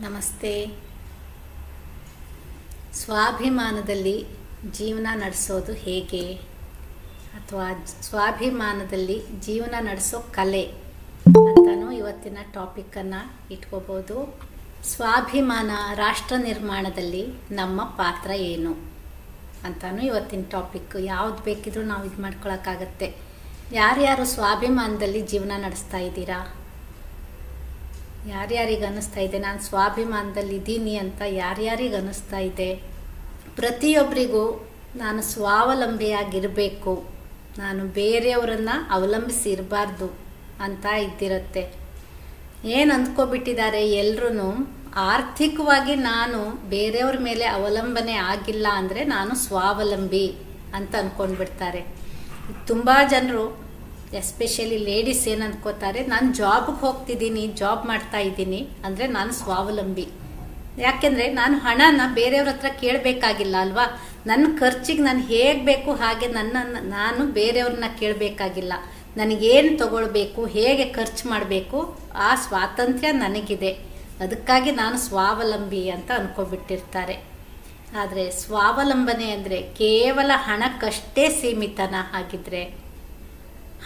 ನಮಸ್ತೆ. ಸ್ವಾಭಿಮಾನದಲ್ಲಿ ಜೀವನ ನಡೆಸೋದು ಹೇಗೆ? ಅಥವಾ ಸ್ವಾಭಿಮಾನದಲ್ಲಿ ಜೀವನ ನಡೆಸೋ ಕಲೆ ಅಂತಲೂ ಇವತ್ತಿನ ಟಾಪಿಕ್ಕನ್ನು ಇಟ್ಕೋಬೋದು. ಸ್ವಾಭಿಮಾನ ರಾಷ್ಟ್ರ ನಿರ್ಮಾಣದಲ್ಲಿ ನಮ್ಮ ಪಾತ್ರ ಏನು ಅಂತಲೂ ಇವತ್ತಿನ ಟಾಪಿಕ್ ಯಾವ್ದು ಬೇಕಿದ್ರೂ ನಾವು ಇದು ಮಾಡ್ಕೊಳಕ್ಕಾಗತ್ತೆ. ಯಾರ್ಯಾರು ಸ್ವಾಭಿಮಾನದಲ್ಲಿ ಜೀವನ ನಡೆಸ್ತಾ ಇದ್ದೀರಾ? ಯಾರ್ಯಾರಿಗೆ ಅನ್ನಿಸ್ತಾ ಇದೆ? ನಾನು ಸ್ವಾಭಿಮಾನದಲ್ಲಿ ಇದ್ದೀನಿ ಅಂತ ಯಾರ್ಯಾರಿಗೆ ಅನ್ನಿಸ್ತಾ ಇದೆ? ಪ್ರತಿಯೊಬ್ಬರಿಗೂ ನಾನು ಸ್ವಾವಲಂಬಿಯಾಗಿರಬೇಕು. ನಾನು ಬೇರೆಯವರನ್ನು ಅವಲಂಬಿಸಿ ಇರಬಾರ್ದು ಅಂತ ಇದ್ದಿರತ್ತೆ. ಏನು ಅಂದ್ಕೊಬಿಟ್ಟಿದ್ದಾರೆ ಎಲ್ಲರೂ ಆರ್ಥಿಕವಾಗಿ ನಾನು ಬೇರೆಯವ್ರ ಮೇಲೆ ಅವಲಂಬನೆ ಆಗಿಲ್ಲ ಅಂದರೆ ನಾನು ಸ್ವಾವಲಂಬಿ ಅಂತ ಅಂದ್ಕೊಂಡ್ಬಿಡ್ತಾರೆ ತುಂಬ ಜನರು ಎಸ್ಪೆಷಲಿ ಲೇಡೀಸ್ ಏನು ಅನ್ಕೋತಾರೆ, ನಾನು ಜಾಬ್ಗೆ ಹೋಗ್ತಿದ್ದೀನಿ ಜಾಬ್ ಮಾಡ್ತಾ ಇದ್ದೀನಿ ಅಂದರೆ ನಾನು ಸ್ವಾವಲಂಬಿ. ಯಾಕೆಂದರೆ ನಾನು ಹಣನ ಬೇರೆಯವ್ರ ಹತ್ರ ಕೇಳಬೇಕಾಗಿಲ್ಲ ಅಲ್ವಾ? ನನ್ನ ಖರ್ಚಿಗೆ ನಾನು ಹೇಗೆ ಬೇಕು ಹಾಗೆ ನನ್ನನ್ನು ನಾನು ಬೇರೆಯವ್ರನ್ನ ಕೇಳಬೇಕಾಗಿಲ್ಲ. ನನಗೇನು ತಗೊಳ್ಬೇಕು, ಹೇಗೆ ಖರ್ಚು ಮಾಡಬೇಕು, ಆ ಸ್ವಾತಂತ್ರ್ಯ ನನಗಿದೆ. ಅದಕ್ಕಾಗಿ ನಾನು ಸ್ವಾವಲಂಬಿ ಅಂತ ಅಂದ್ಕೊಬಿಟ್ಟಿರ್ತಾರೆ ಆದರೆ ಸ್ವಾವಲಂಬನೆ ಅಂದರೆ ಕೇವಲ ಹಣಕ್ಕಷ್ಟೇ ಸೀಮಿತನ ಆಗಿದ್ರೆ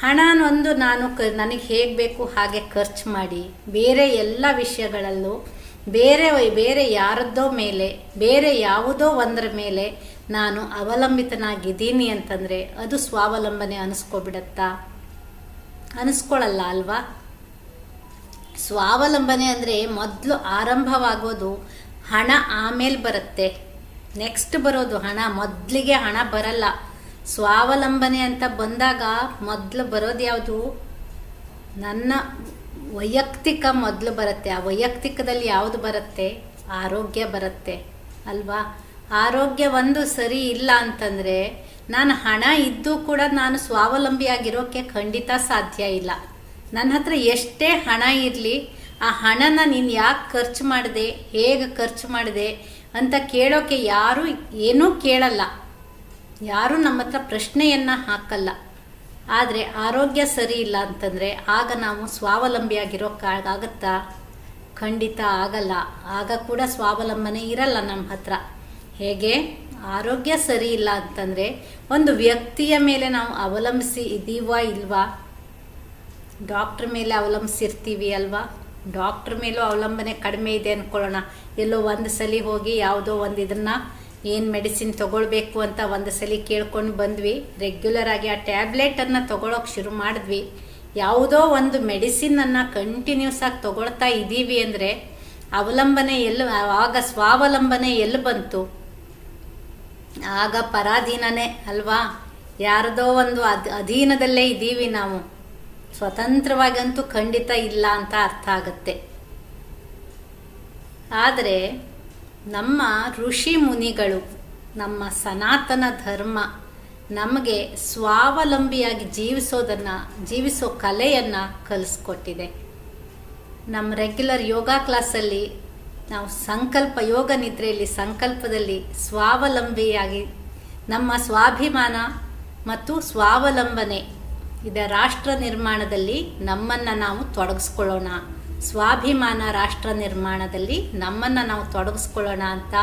ಹಣನೊಂದು ನಾನು ಕ, ನನಗೆ ಹೇಗೆ ಬೇಕು ಹಾಗೆ ಖರ್ಚು ಮಾಡಿ ಬೇರೆ ಎಲ್ಲ ವಿಷಯಗಳಲ್ಲೂ ಬೇರೆ ಬೇರೆ ಯಾರದ್ದೋ ಮೇಲೆ, ಬೇರೆ ಯಾವುದೋ ಒಂದರ ಮೇಲೆ ನಾನು ಅವಲಂಬಿತನಾಗಿದ್ದೀನಿ ಅಂತಂದರೆ ಅದು ಸ್ವಾವಲಂಬನೆ ಅನಿಸ್ಕೊಬಿಡತ್ತಾ? ಅನಿಸ್ಕೊಳ್ಳಲ್ಲ ಅಲ್ವಾ? ಸ್ವಾವಲಂಬನೆ ಅಂದರೆ ಮೊದಲು ಆರಂಭವಾಗೋದು ಹಣ ಆಮೇಲೆ ಬರುತ್ತೆ. ನೆಕ್ಸ್ಟ್ ಬರೋದು ಹಣ, ಮೊದಲಿಗೆ ಹಣ ಬರಲ್ಲ. ಸ್ವಾವಲಂಬನೆ ಅಂತ ಬಂದಾಗ ಮೊದಲು ಬರೋದು ಯಾವುದು? ನನ್ನ ವೈಯಕ್ತಿಕ ಮೊದಲು ಬರುತ್ತೆ. ಆ ವೈಯಕ್ತಿಕದಲ್ಲಿ ಯಾವುದು ಬರುತ್ತೆ? ಆರೋಗ್ಯ ಬರುತ್ತೆ. ಅಲ್ವಾ? ಆರೋಗ್ಯ ಒಂದು ಸರಿ ಇಲ್ಲ ಅಂತಂದರೆ ನಾನು ಹಣ ಇದ್ದು ಕೂಡ ನಾನು ಸ್ವಾವಲಂಬಿಯಾಗಿರೋಕ್ಕೆ ಖಂಡಿತ ಸಾಧ್ಯ ಇಲ್ಲ. ನನ್ನ ಹತ್ರ ಎಷ್ಟೇ ಹಣ ಇರಲಿ, ಆ ಹಣನ ನೀನು ಯಾಕೆ ಖರ್ಚು ಮಾಡಿದೆ? ಹೇಗೆ ಖರ್ಚು ಮಾಡಿದೆ? ಅಂತ ಕೇಳೋಕೆ ಯಾರೂ ಏನೂ ಕೇಳಲ್ಲ. ಯಾರೂ ನಮ್ಮ ಹತ್ರ ಪ್ರಶ್ನೆಯನ್ನು ಹಾಕಲ್ಲ. ಆದರೆ ಆರೋಗ್ಯ ಸರಿ ಇಲ್ಲ ಅಂತಂದರೆ ಆಗ ನಾವು ಸ್ವಾವಲಂಬಿಯಾಗಿರೋಕ್ಕಾಗತ್ತಾ ಖಂಡಿತ ಆಗಲ್ಲ. ಆಗ ಕೂಡ ಸ್ವಾವಲಂಬನೆ ಇರಲ್ಲ ನಮ್ಮ ಹತ್ರ. ಹೇಗೆ? ಆರೋಗ್ಯ ಸರಿ ಇಲ್ಲ ಅಂತಂದರೆ ಒಂದು ವ್ಯಕ್ತಿಯ ಮೇಲೆ ನಾವು ಅವಲಂಬಿಸಿ ಇದ್ದೀವಾ ಇಲ್ವಾ? ಡಾಕ್ಟ್ರ್ ಮೇಲೆ ಅವಲಂಬಿಸಿರ್ತೀವಿ ಅಲ್ವಾ? ಡಾಕ್ಟ್ರ್ ಮೇಲೂ ಅವಲಂಬನೆ ಕಡಿಮೆ ಇದೆ ಅಂದ್ಕೊಳ್ಳೋಣ ಎಲ್ಲೋ ಒಂದು ಸಲ ಹೋಗಿ ಯಾವುದೋ ಒಂದು ಇದನ್ನು ಏನು ಮೆಡಿಸಿನ್ ತೊಗೊಳ್ಬೇಕು ಅಂತ ಒಂದು ಸಲ ಕೇಳ್ಕೊಂಡು ಬಂದ್ವಿ. ರೆಗ್ಯುಲರ್ ಆಗಿ ಆ ಟ್ಯಾಬ್ಲೆಟನ್ನು ತೊಗೊಳಕ್ಕೆ ಶುರು ಮಾಡಿದ್ವಿ. ಯಾವುದೋ ಒಂದು ಮೆಡಿಸಿನನ್ನು ಕಂಟಿನ್ಯೂಸ್ ಆಗಿ ತೊಗೊಳ್ತಾ ಇದ್ದೀವಿ ಅಂದರೆ ಅವಲಂಬನೆ ಎಲ್ಲಿ ಆಗ ಸ್ವಾವಲಂಬನೆ ಎಲ್ಲಿ ಬಂತು? ಆಗ ಪರಾಧೀನನೇ ಅಲ್ವಾ? ಯಾರದೋ ಒಂದು ಅದ್, ಅಧೀನದಲ್ಲೇ ಇದ್ದೀವಿ ನಾವು. ಸ್ವತಂತ್ರವಾಗಂತೂ ಖಂಡಿತ ಇಲ್ಲ ಅಂತ ಅರ್ಥ ಆಗುತ್ತೆ. ಆದರೆ ನಮ್ಮ ಋಷಿ ಮುನಿಗಳು, ನಮ್ಮ ಸನಾತನ ಧರ್ಮ ನಮಗೆ ಸ್ವಾವಲಂಬಿಯಾಗಿ ಜೀವಿಸೋದನ್ನು, ಜೀವಿಸೋ ಕಲೆಯನ್ನು ಕಲಿಸ್ಕೊಟ್ಟಿದೆ. ನಮ್ಮ ರೆಗ್ಯುಲರ್ ಯೋಗ ಕ್ಲಾಸಲ್ಲಿ ನಾವು ಸಂಕಲ್ಪ, ಯೋಗ ನಿದ್ರೆಯಲ್ಲಿ ಸಂಕಲ್ಪದಲ್ಲಿ ಸ್ವಾವಲಂಬಿಯಾಗಿ ನಮ್ಮ ಸ್ವಾಭಿಮಾನ ಮತ್ತು ಸ್ವಾವಲಂಬನೆ ಇದ ರಾಷ್ಟ್ರ ನಿರ್ಮಾಣದಲ್ಲಿ ನಮ್ಮನ್ನು ನಾವು ತೊಡಗಿಸ್ಕೊಳ್ಳೋಣ. ಸ್ವಾಭಿಮಾನ ರಾಷ್ಟ್ರ ನಿರ್ಮಾಣದಲ್ಲಿ ನಮ್ಮನ್ನು ನಾವು ತೊಡಗಿಸ್ಕೊಳ್ಳೋಣ ಅಂತ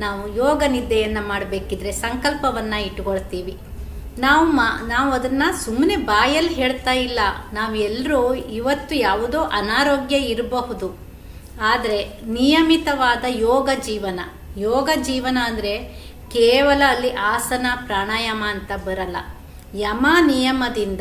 ನಾವು ಯೋಗ ನಿದ್ದೆಯನ್ನು ಮಾಡಬೇಕಿದ್ರೆ ಸಂಕಲ್ಪವನ್ನು ಇಟ್ಕೊಳ್ತೀವಿ. ನಾವು ಮಾ, ನಾವು ಅದನ್ನು ಸುಮ್ಮನೆ ಬಾಯಲ್ಲಿ ಹೇಳ್ತಾ ಇಲ್ಲ. ನಾವು ಎಲ್ಲರೂ ಇವತ್ತು ಯಾವುದೋ ಅನಾರೋಗ್ಯ ಇರಬಹುದು. ಆದರೆ ನಿಯಮಿತವಾದ ಯೋಗ ಜೀವನ. ಯೋಗ ಜೀವನ ಅಂದರೆ ಕೇವಲ ಅಲ್ಲಿ ಆಸನ, ಪ್ರಾಣಾಯಾಮ ಅಂತ ಬರಲ್ಲ. ಯಮ ನಿಯಮದಿಂದ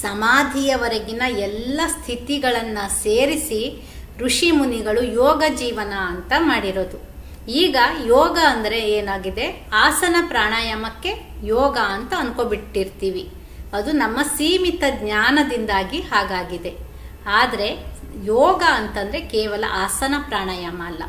ಸಮಾಧಿಯವರೆಗಿನ ಎಲ್ಲ ಸ್ಥಿತಿಗಳನ್ನು ಸೇರಿಸಿ ಋಷಿ ಮುನಿಗಳು ಯೋಗ ಜೀವನ ಅಂತ ಮಾಡಿರೋದು. ಈಗ ಯೋಗ ಅಂದರೆ ಏನಾಗಿದೆ? ಆಸನ ಪ್ರಾಣಾಯಾಮಕ್ಕೆ ಯೋಗ ಅಂತ ಅನ್ಕೊಬಿಟ್ಟಿರ್ತೀವಿ. ಅದು ನಮ್ಮ ಸೀಮಿತ ಜ್ಞಾನದಿಂದಾಗಿ ಹಾಗಾಗಿದೆ. ಆದರೆ ಯೋಗ ಅಂತಂದರೆ ಕೇವಲ ಆಸನ ಪ್ರಾಣಾಯಾಮ ಅಲ್ಲ.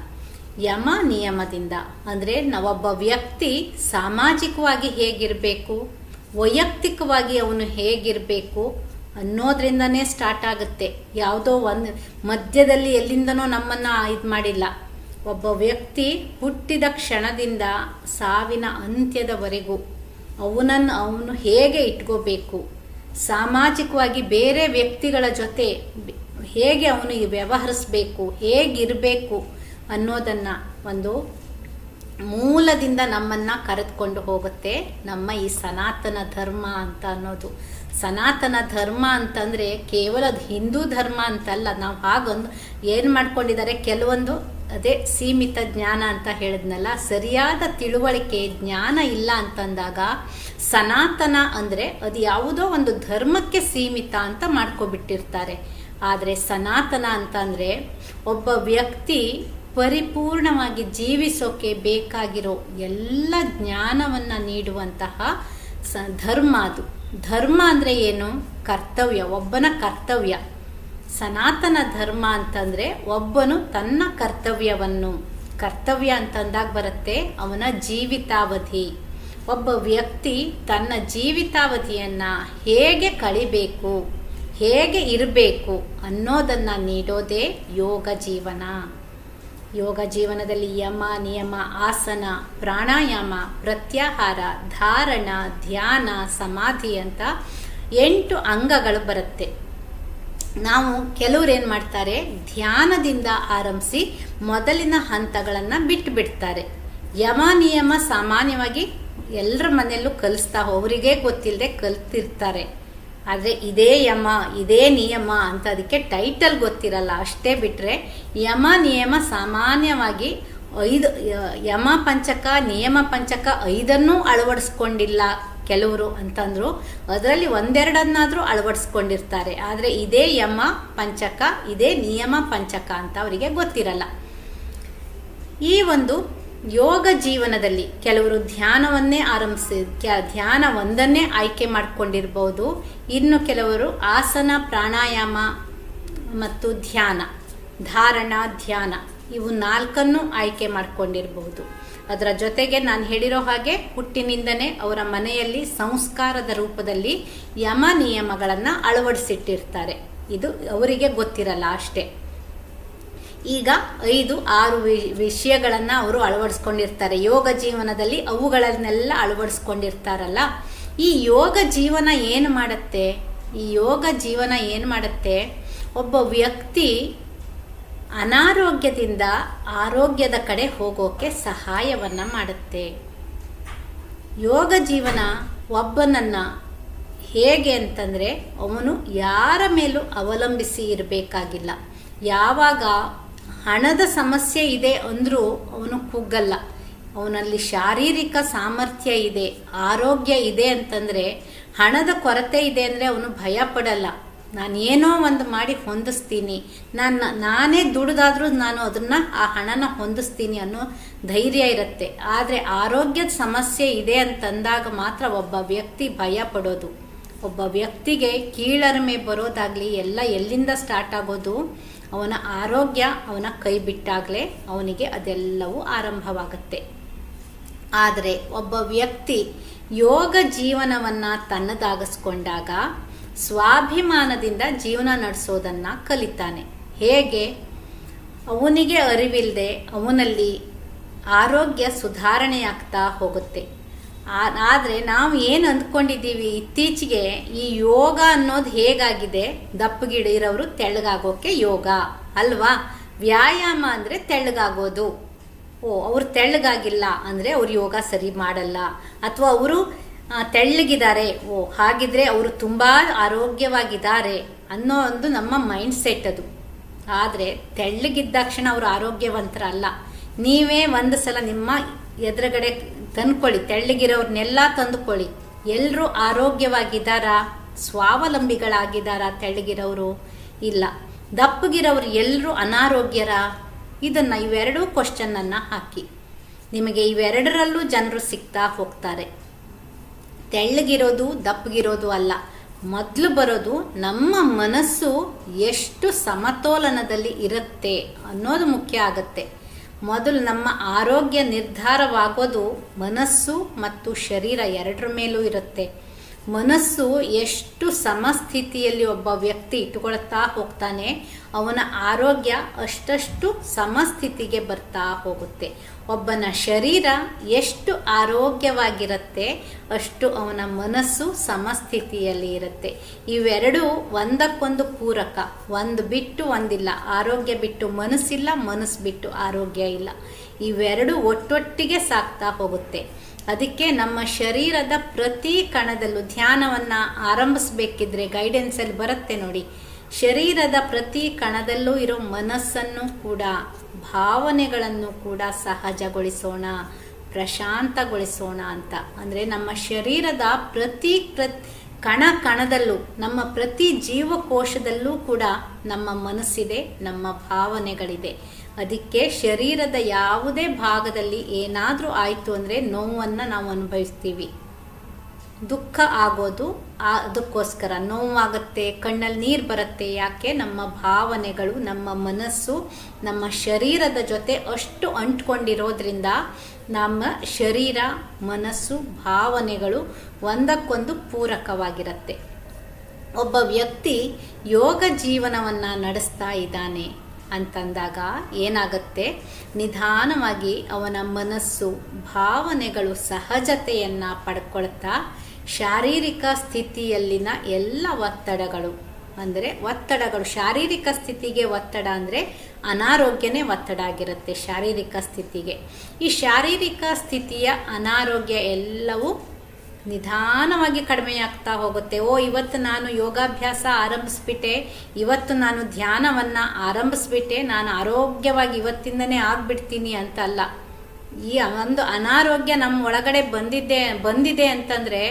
ಯಮ ನಿಯಮದಿಂದ. ಅಂದರೆ ನಾವೊಬ್ಬ ವ್ಯಕ್ತಿ ಸಾಮಾಜಿಕವಾಗಿ ಹೇಗಿರಬೇಕು? ವೈಯಕ್ತಿಕವಾಗಿ ಅವನು ಹೇಗಿರಬೇಕು ಅನ್ನೋದ್ರಿಂದನೇ ಸ್ಟಾರ್ಟ್ ಆಗುತ್ತೆ. ಯಾವುದೋ ಒಂದು ಮಧ್ಯದಲ್ಲಿ ಎಲ್ಲಿಂದನೋ ನಮ್ಮನ್ನು ಇದು ಮಾಡಿಲ್ಲ. ಒಬ್ಬ ವ್ಯಕ್ತಿ ಹುಟ್ಟಿದ ಕ್ಷಣದಿಂದ ಸಾವಿನ ಅಂತ್ಯದವರೆಗೂ ಅವನನ್ನು ಅವನು ಹೇಗೆ ಇಟ್ಕೋಬೇಕು? ಸಾಮಾಜಿಕವಾಗಿ ಬೇರೆ ವ್ಯಕ್ತಿಗಳ ಜೊತೆ ಹೇಗೆ ಅವನು ವ್ಯವಹರಿಸಬೇಕು? ಹೇಗಿರಬೇಕು ಅನ್ನೋದನ್ನು ಒಂದು ಮೂಲದಿಂದ ನಮ್ಮನ್ನ ಕರೆದುಕೊಂಡು ಹೋಗುತ್ತೆ ನಮ್ಮ ಈ ಸನಾತನ ಧರ್ಮ ಅಂತ ಅನ್ನೋದು. ಸನಾತನ ಧರ್ಮ ಅಂತಂದ್ರೆ ಕೇವಲ ಹಿಂದೂ ಧರ್ಮ ಅಂತಲ್ಲ, ನಾವು ಹಾಗೊಂದು ಏನು ಮಾಡ್ಕೊಂಡಿದ್ದಾರೆ? ಕೆಲವೊಂದು ಅದೇ ಸೀಮಿತ ಜ್ಞಾನ ಅಂತ ಹೇಳಿದ್ನಲ್ಲ, ಸರಿಯಾದ ತಿಳುವಳಿಕೆ, ಜ್ಞಾನ ಇಲ್ಲ ಅಂತಂದಾಗ ಸನಾತನ ಅಂದರೆ ಅದು ಯಾವುದೋ ಒಂದು ಧರ್ಮಕ್ಕೆ ಸೀಮಿತ ಅಂತ ಮಾಡ್ಕೊಬಿಟ್ಟಿರ್ತಾರೆ. ಆದರೆ ಸನಾತನ ಅಂತಂದರೆ ಒಬ್ಬ ವ್ಯಕ್ತಿ ಪರಿಪೂರ್ಣವಾಗಿ ಜೀವಿಸೋಕೆ ಬೇಕಾಗಿರೋ ಎಲ್ಲ ಜ್ಞಾನವನ್ನು ನೀಡುವಂತಹ ಸ ಧರ್ಮ ಅದು. ಧರ್ಮ ಅಂದರೆ ಏನು? ಕರ್ತವ್ಯ, ಒಬ್ಬನ ಕರ್ತವ್ಯ. ಸನಾತನ ಧರ್ಮ ಅಂತಂದರೆ ಒಬ್ಬನು ತನ್ನ ಕರ್ತವ್ಯವನ್ನು, ಕರ್ತವ್ಯ ಅಂತಂದಾಗ ಬರುತ್ತೆ ಅವನ ಜೀವಿತಾವಧಿ. ಒಬ್ಬ ವ್ಯಕ್ತಿ ತನ್ನ ಜೀವಿತಾವಧಿಯನ್ನು ಹೇಗೆ ಕಳಿಬೇಕು, ಹೇಗೆ ಇರಬೇಕು ಅನ್ನೋದನ್ನು ನೀಡೋದೇ ಯೋಗ ಜೀವನ. ಯೋಗ ಜೀವನದಲ್ಲಿ ಯಮ, ನಿಯಮ, ಆಸನ, ಪ್ರಾಣಾಯಾಮ, ಪ್ರತ್ಯಾಹಾರ, ಧಾರಣ, ಧ್ಯಾನ, ಸಮಾಧಿ ಅಂತ ಎಂಟು ಅಂಗಗಳು ಬರುತ್ತೆ. ನಾವು ಕೆಲವ್ರು ಏನು ಮಾಡ್ತಾರೆ, ಧ್ಯಾನದಿಂದ ಆರಂಭಿಸಿ ಮೊದಲಿನ ಹಂತಗಳನ್ನು ಬಿಟ್ಟು ಬಿಡ್ತಾರೆ ಯಮ, ನಿಯಮ ಸಾಮಾನ್ಯವಾಗಿ ಎಲ್ಲರ ಮನೆಯಲ್ಲೂ ಕಲಿಸ್ತಾ, ಅವರಿಗೆ ಗೊತ್ತಿಲ್ಲದೆ ಕಲ್ತಿರ್ತಾರೆ. ಆದರೆ ಇದೇ ಯಮ, ಇದೇ ನಿಯಮ ಅಂತ ಅದಕ್ಕೆ ಟೈಟಲ್ ಗೊತ್ತಿರಲ್ಲ. ಅಷ್ಟೇ ಬಿಟ್ಟರೆ ಯಮ, ನಿಯಮ ಸಾಮಾನ್ಯವಾಗಿ ಐದು, ಯಮ ಪಂಚಕ, ನಿಯಮ ಪಂಚಕ ಐದನ್ನೂ ಅಳವಡಿಸ್ಕೊಂಡಿಲ್ಲ ಕೆಲವರು ಅಂತಂದ್ರು. ಅದರಲ್ಲಿ ಒಂದೆರಡನ್ನಾದರೂ ಅಳವಡಿಸ್ಕೊಂಡಿರ್ತಾರೆ. ಆದರೆ ಇದೇ ಯಮ ಪಂಚಕ, ಇದೇ ನಿಯಮ ಪಂಚಕ ಅಂತ ಅವರಿಗೆ ಗೊತ್ತಿರಲ್ಲ. ಈ ಒಂದು ಯೋಗ ಜೀವನದಲ್ಲಿ ಕೆಲವರು ಧ್ಯಾನವನ್ನೇ ಆರಂಭಿಸಿ ಧ್ಯಾನ ಒಂದನ್ನೇ ಆಯ್ಕೆ ಮಾಡಿಕೊಂಡಿರ್ಬೋದು. ಇನ್ನು ಕೆಲವರು ಆಸನ, ಪ್ರಾಣಾಯಾಮ ಮತ್ತು ಧ್ಯಾನ, ಧಾರಣ, ಧ್ಯಾನ ಇವು ನಾಲ್ಕನ್ನು ಆಯ್ಕೆ ಮಾಡಿಕೊಂಡಿರಬಹುದು ಅದರ ಜೊತೆಗೆ ನಾನು ಹೇಳಿರೋ ಹಾಗೆ ಹುಟ್ಟಿನಿಂದನೇ ಅವರ ಮನೆಯಲ್ಲಿ ಸಂಸ್ಕಾರದ ರೂಪದಲ್ಲಿ ಯಮ ನಿಯಮಗಳನ್ನು ಅಳವಡಿಸಿಟ್ಟಿರ್ತಾರೆ. ಇದು ಅವರಿಗೆ ಗೊತ್ತಿರಲ್ಲ ಅಷ್ಟೇ. ಈಗ ಐದು, ಆರು ವಿಷಯಗಳನ್ನು ಅವರು ಅಳವಡಿಸ್ಕೊಂಡಿರ್ತಾರೆ. ಯೋಗ ಜೀವನದಲ್ಲಿ ಅವುಗಳನ್ನೆಲ್ಲ ಅಳವಡಿಸ್ಕೊಂಡಿರ್ತಾರಲ್ಲ. ಈ ಯೋಗ ಜೀವನ ಏನು ಮಾಡುತ್ತೆ? ಈ ಯೋಗ ಜೀವನ ಏನು ಮಾಡುತ್ತೆ? ಒಬ್ಬ ವ್ಯಕ್ತಿ ಅನಾರೋಗ್ಯದಿಂದ ಆರೋಗ್ಯದ ಕಡೆ ಹೋಗೋಕೆ ಸಹಾಯವನ್ನು ಮಾಡುತ್ತೆ. ಯೋಗ ಜೀವನ ಒಬ್ಬನನ್ನು ಹೇಗೆ ಅಂತಂದರೆ, ಅವನು ಯಾರ ಮೇಲೂ ಅವಲಂಬಿಸಿ ಇರಬೇಕಾಗಿಲ್ಲ. ಯಾವಾಗ ಹಣದ ಸಮಸ್ಯೆ ಇದೆ ಅಂದರೂ ಅವನು ಕುಗ್ಗಲ್ಲ ಅವನಲ್ಲಿ ಶಾರೀರಿಕ ಸಾಮರ್ಥ್ಯ ಇದೆ, ಆರೋಗ್ಯ ಇದೆ ಅಂತಂದರೆ ಹಣದ ಕೊರತೆ ಇದೆ ಅಂದರೆ ಅವನು ಭಯ ಪಡಲ್ಲ ನಾನು ಏನೋ ಒಂದು ಮಾಡಿ ಹೊಂದಿಸ್ತೀನಿ. ನಾನು ನಾನೇ ದುಡ್ದಾದ್ರೂ ನಾನು ಅದನ್ನು ಆ ಹಣನ ಹೊಂದಿಸ್ತೀನಿ ಅನ್ನೋ ಧೈರ್ಯ ಇರುತ್ತೆ. ಆದರೆ ಆರೋಗ್ಯದ ಸಮಸ್ಯೆ ಇದೆ ಅಂತಂದಾಗ ಮಾತ್ರ ಒಬ್ಬ ವ್ಯಕ್ತಿ ಭಯ ಪಡೋದು ಒಬ್ಬ ವ್ಯಕ್ತಿಗೆ ಕೀಳರಿಮೆ ಬರೋದಾಗಲಿ, ಎಲ್ಲ ಎಲ್ಲಿಂದ ಸ್ಟಾರ್ಟ್ ಆಗೋದು? ಅವನ ಆರೋಗ್ಯ ಅವನ ಕೈ ಬಿಟ್ಟಾಗಲೇ ಅವನಿಗೆ ಅದೆಲ್ಲವೂ ಆರಂಭವಾಗುತ್ತೆ. ಆದರೆ ಒಬ್ಬ ವ್ಯಕ್ತಿ ಯೋಗ ಜೀವನವನ್ನು ತನ್ನದಾಗಿಸ್ಕೊಂಡಾಗ ಸ್ವಾಭಿಮಾನದಿಂದ ಜೀವನ ನಡೆಸೋದನ್ನು ಕಲಿತಾನೆ. ಹೇಗೆ? ಅವನಿಗೆ ಅರಿವಿಲ್ಲದೆ ಅವನಲ್ಲಿ ಆರೋಗ್ಯ ಸುಧಾರಣೆಯಾಗ್ತಾ ಹೋಗುತ್ತೆ. ಆದರೆ ನಾವು ಏನು ಅಂದ್ಕೊಂಡಿದ್ದೀವಿ? ಇತ್ತೀಚೆಗೆ ಈ ಯೋಗ ಅನ್ನೋದು ಹೇಗಾಗಿದೆ? ದಪ್ಪಗಿಡಿರೋರು ತೆಳ್ಳಗಾಗೋಕೆ ಯೋಗ. ಅಲ್ವಾ? ವ್ಯಾಯಾಮ ಅಂದರೆ ತೆಳ್ಳಗಾಗೋದು. ಓ, ಅವ್ರು ತೆಳ್ಳಗಾಗಿಲ್ಲ ಅಂದರೆ ಅವ್ರು ಯೋಗ ಸರಿ ಮಾಡಲ್ಲ. ಅಥವಾ ಅವರು ತೆಳ್ಳಗಿದ್ದಾರೆ. ಓ, ಹಾಗಿದ್ರೆ ಅವರು ತುಂಬ ಆರೋಗ್ಯವಾಗಿದ್ದಾರೆ ಅನ್ನೋ ಒಂದು ನಮ್ಮ ಮೈಂಡ್ ಸೆಟ್ ಅದು. ಆದರೆ ತೆಳ್ಳಗಿದ್ದಾಕ್ಷಣ ಅವರು ಆರೋಗ್ಯವಂತರ ಅಲ್ಲ ನೀವೇ ಒಂದು ಸಲ ನಿಮ್ಮ ಎದುರುಗಡೆ ತಂದ್ಕೊಳ್ಳಿ, ತೆಳ್ಳಗಿರೋರ್ನೆಲ್ಲ ತಂದುಕೊಳ್ಳಿ. ಎಲ್ಲರೂ ಆರೋಗ್ಯವಾಗಿದ್ದಾರಾ? ಸ್ವಾವಲಂಬಿಗಳಾಗಿದ್ದಾರಾ ತೆಳ್ಳಗಿರೋರು? ಇಲ್ಲ. ದಪ್ಪಗಿರೋರು ಎಲ್ಲರೂ ಅನಾರೋಗ್ಯರ? ಇದನ್ನು ಇವೆರಡೂ ಕ್ವಶನನ್ನು ಹಾಕಿ. ನಿಮಗೆ ಇವೆರಡರಲ್ಲೂ ಜನರು ಸಿಗ್ತಾ ಹೋಗ್ತಾರೆ. ತೆಳ್ಳಗಿರೋದು, ದಪ್ಪಗಿರೋದು ಅಲ್ಲ. ಮೊದಲು ಬರೋದು ನಮ್ಮ ಮನಸ್ಸು ಎಷ್ಟು ಸಮತೋಲನದಲ್ಲಿ ಇರುತ್ತೆ ಅನ್ನೋದು ಮುಖ್ಯ ಆಗುತ್ತೆ. ಮೊದಲು ನಮ್ಮ ಆರೋಗ್ಯ ನಿರ್ಧಾರವಾಗೋದು ಮನಸ್ಸು ಮತ್ತು ಶರೀರ ಎರಡರ ಮೇಲೂ ಇರುತ್ತೆ. ಮನಸ್ಸು ಎಷ್ಟು ಸಮಸ್ಥಿತಿಯಲ್ಲಿ ಒಬ್ಬ ವ್ಯಕ್ತಿ ಇಟ್ಕೊಳ್ತಾ ಹೋಗ್ತಾನೆ, ಅವನ ಆರೋಗ್ಯ ಅಷ್ಟಷ್ಟು ಸಮಸ್ಥಿತಿಗೆ ಬರ್ತಾ ಹೋಗುತ್ತೆ. ಒಬ್ಬನ ಶರೀರ ಎಷ್ಟು ಆರೋಗ್ಯವಾಗಿರುತ್ತೆ, ಅಷ್ಟು ಅವನ ಮನಸ್ಸು ಸಮಸ್ಥಿತಿಯಲ್ಲಿ ಇರುತ್ತೆ. ಇವೆರಡೂ ಒಂದಕ್ಕೊಂದು ಪೂರಕ. ಒಂದು ಬಿಟ್ಟು ಒಂದಿಲ್ಲ. ಆರೋಗ್ಯ ಬಿಟ್ಟು ಮನಸ್ಸಿಲ್ಲ, ಮನಸ್ಸು ಬಿಟ್ಟು ಆರೋಗ್ಯ ಇಲ್ಲ. ಇವೆರಡು ಒಟ್ಟೊಟ್ಟಿಗೆ ಸಾಕ್ತಾ ಹೋಗುತ್ತೆ. ಅದಕ್ಕೆ ನಮ್ಮ ಶರೀರದ ಪ್ರತಿ ಕಣದಲ್ಲೂ ಧ್ಯಾನವನ್ನು ಆರಂಭಿಸಬೇಕಿದ್ರೆ ಗೈಡೆನ್ಸಲ್ಲಿ ಬರುತ್ತೆ ನೋಡಿ. ಶರೀರದ ಪ್ರತಿ ಕಣದಲ್ಲೂ ಇರೋ ಮನಸ್ಸನ್ನು ಕೂಡ, ಭಾವನೆಗಳನ್ನು ಕೂಡ ಸಹಜಗೊಳಿಸೋಣ, ಪ್ರಶಾಂತಗೊಳಿಸೋಣ ಅಂತ. ಅಂದರೆ ನಮ್ಮ ಶರೀರದ ಪ್ರತಿ, ಕಣ ಕಣದಲ್ಲೂ, ನಮ್ಮ ಪ್ರತಿ ಜೀವಕೋಶದಲ್ಲೂ ಕೂಡ ನಮ್ಮ ಮನಸ್ಸಿದೆ, ನಮ್ಮ ಭಾವನೆಗಳಿದೆ. ಅದಕ್ಕೆ ಶರೀರದ ಯಾವುದೇ ಭಾಗದಲ್ಲಿ ಏನಾದರೂ ಆಯಿತು ಅಂದರೆ ನೋವನ್ನು ನಾವು ಅನುಭವಿಸ್ತೀವಿ. ದುಃಖ ಆಗೋದು ಅದಕ್ಕೋಸ್ಕರ. ನೋವಾಗುತ್ತೆ, ಕಣ್ಣಲ್ಲಿ ನೀರು ಬರುತ್ತೆ, ಯಾಕೆ? ನಮ್ಮ ಭಾವನೆಗಳು, ನಮ್ಮ ಮನಸ್ಸು, ನಮ್ಮ ಶರೀರದ ಜೊತೆ ಅಷ್ಟು ಅಂಟ್ಕೊಂಡಿರೋದ್ರಿಂದ ನಮ್ಮ ಶರೀರ, ಮನಸ್ಸು, ಭಾವನೆಗಳು ಒಂದಕ್ಕೊಂದು ಪೂರಕವಾಗಿರುತ್ತೆ. ಒಬ್ಬ ವ್ಯಕ್ತಿ ಯೋಗ ಜೀವನವನ್ನು ನಡೆಸ್ತಾ ಇದ್ದಾನೆ. ಅಂತಂದಾಗ ಏನಾಗುತ್ತೆ? ನಿಧಾನವಾಗಿ ಅವನ ಮನಸ್ಸು ಭಾವನೆಗಳು ಸಹಜತೆಯನ್ನು ಪಡ್ಕೊಳ್ತಾ ಶಾರೀರಿಕ ಸ್ಥಿತಿಯಲ್ಲಿನ ಎಲ್ಲ ಒತ್ತಡಗಳು, ಅಂದರೆ ಒತ್ತಡಗಳು, ಶಾರೀರಿಕ ಸ್ಥಿತಿಗೆ ಒತ್ತಡ ಅಂದರೆ ಅನಾರೋಗ್ಯನೇ ಒತ್ತಡ ಆಗಿರುತ್ತೆ ಶಾರೀರಿಕ ಸ್ಥಿತಿಗೆ. ಈ ಶಾರೀರಿಕ ಸ್ಥಿತಿಯ ಅನಾರೋಗ್ಯ ಎಲ್ಲವೂ ನಿಧಾನವಾಗಿ ಕಡಿಮೆಯಾಗ್ತಾ ಹೋಗುತ್ತೆ. ಓ, ಇವತ್ತು ನಾನು ಯೋಗಾಭ್ಯಾಸ ಆರಂಭಿಸ್ಬಿಟ್ಟೆ. ಇವತ್ತು ನಾನು ಧ್ಯಾನವನ್ನು ಆರಂಭಿಸ್ಬಿಟ್ಟೆ. ನಾನು ಆರೋಗ್ಯವಾಗಿ ಇವತ್ತಿಂದನೇ ಆಗ್ಬಿಡ್ತೀನಿ ಅಂತ ಅಲ್ಲ ಈ ಒಂದು ಅನಾರೋಗ್ಯ ನಮ್ಮ ಒಳಗಡೆ ಬಂದಿದ್ದೆ, ಬಂದಿದೆ ಅಂತಂದರೆ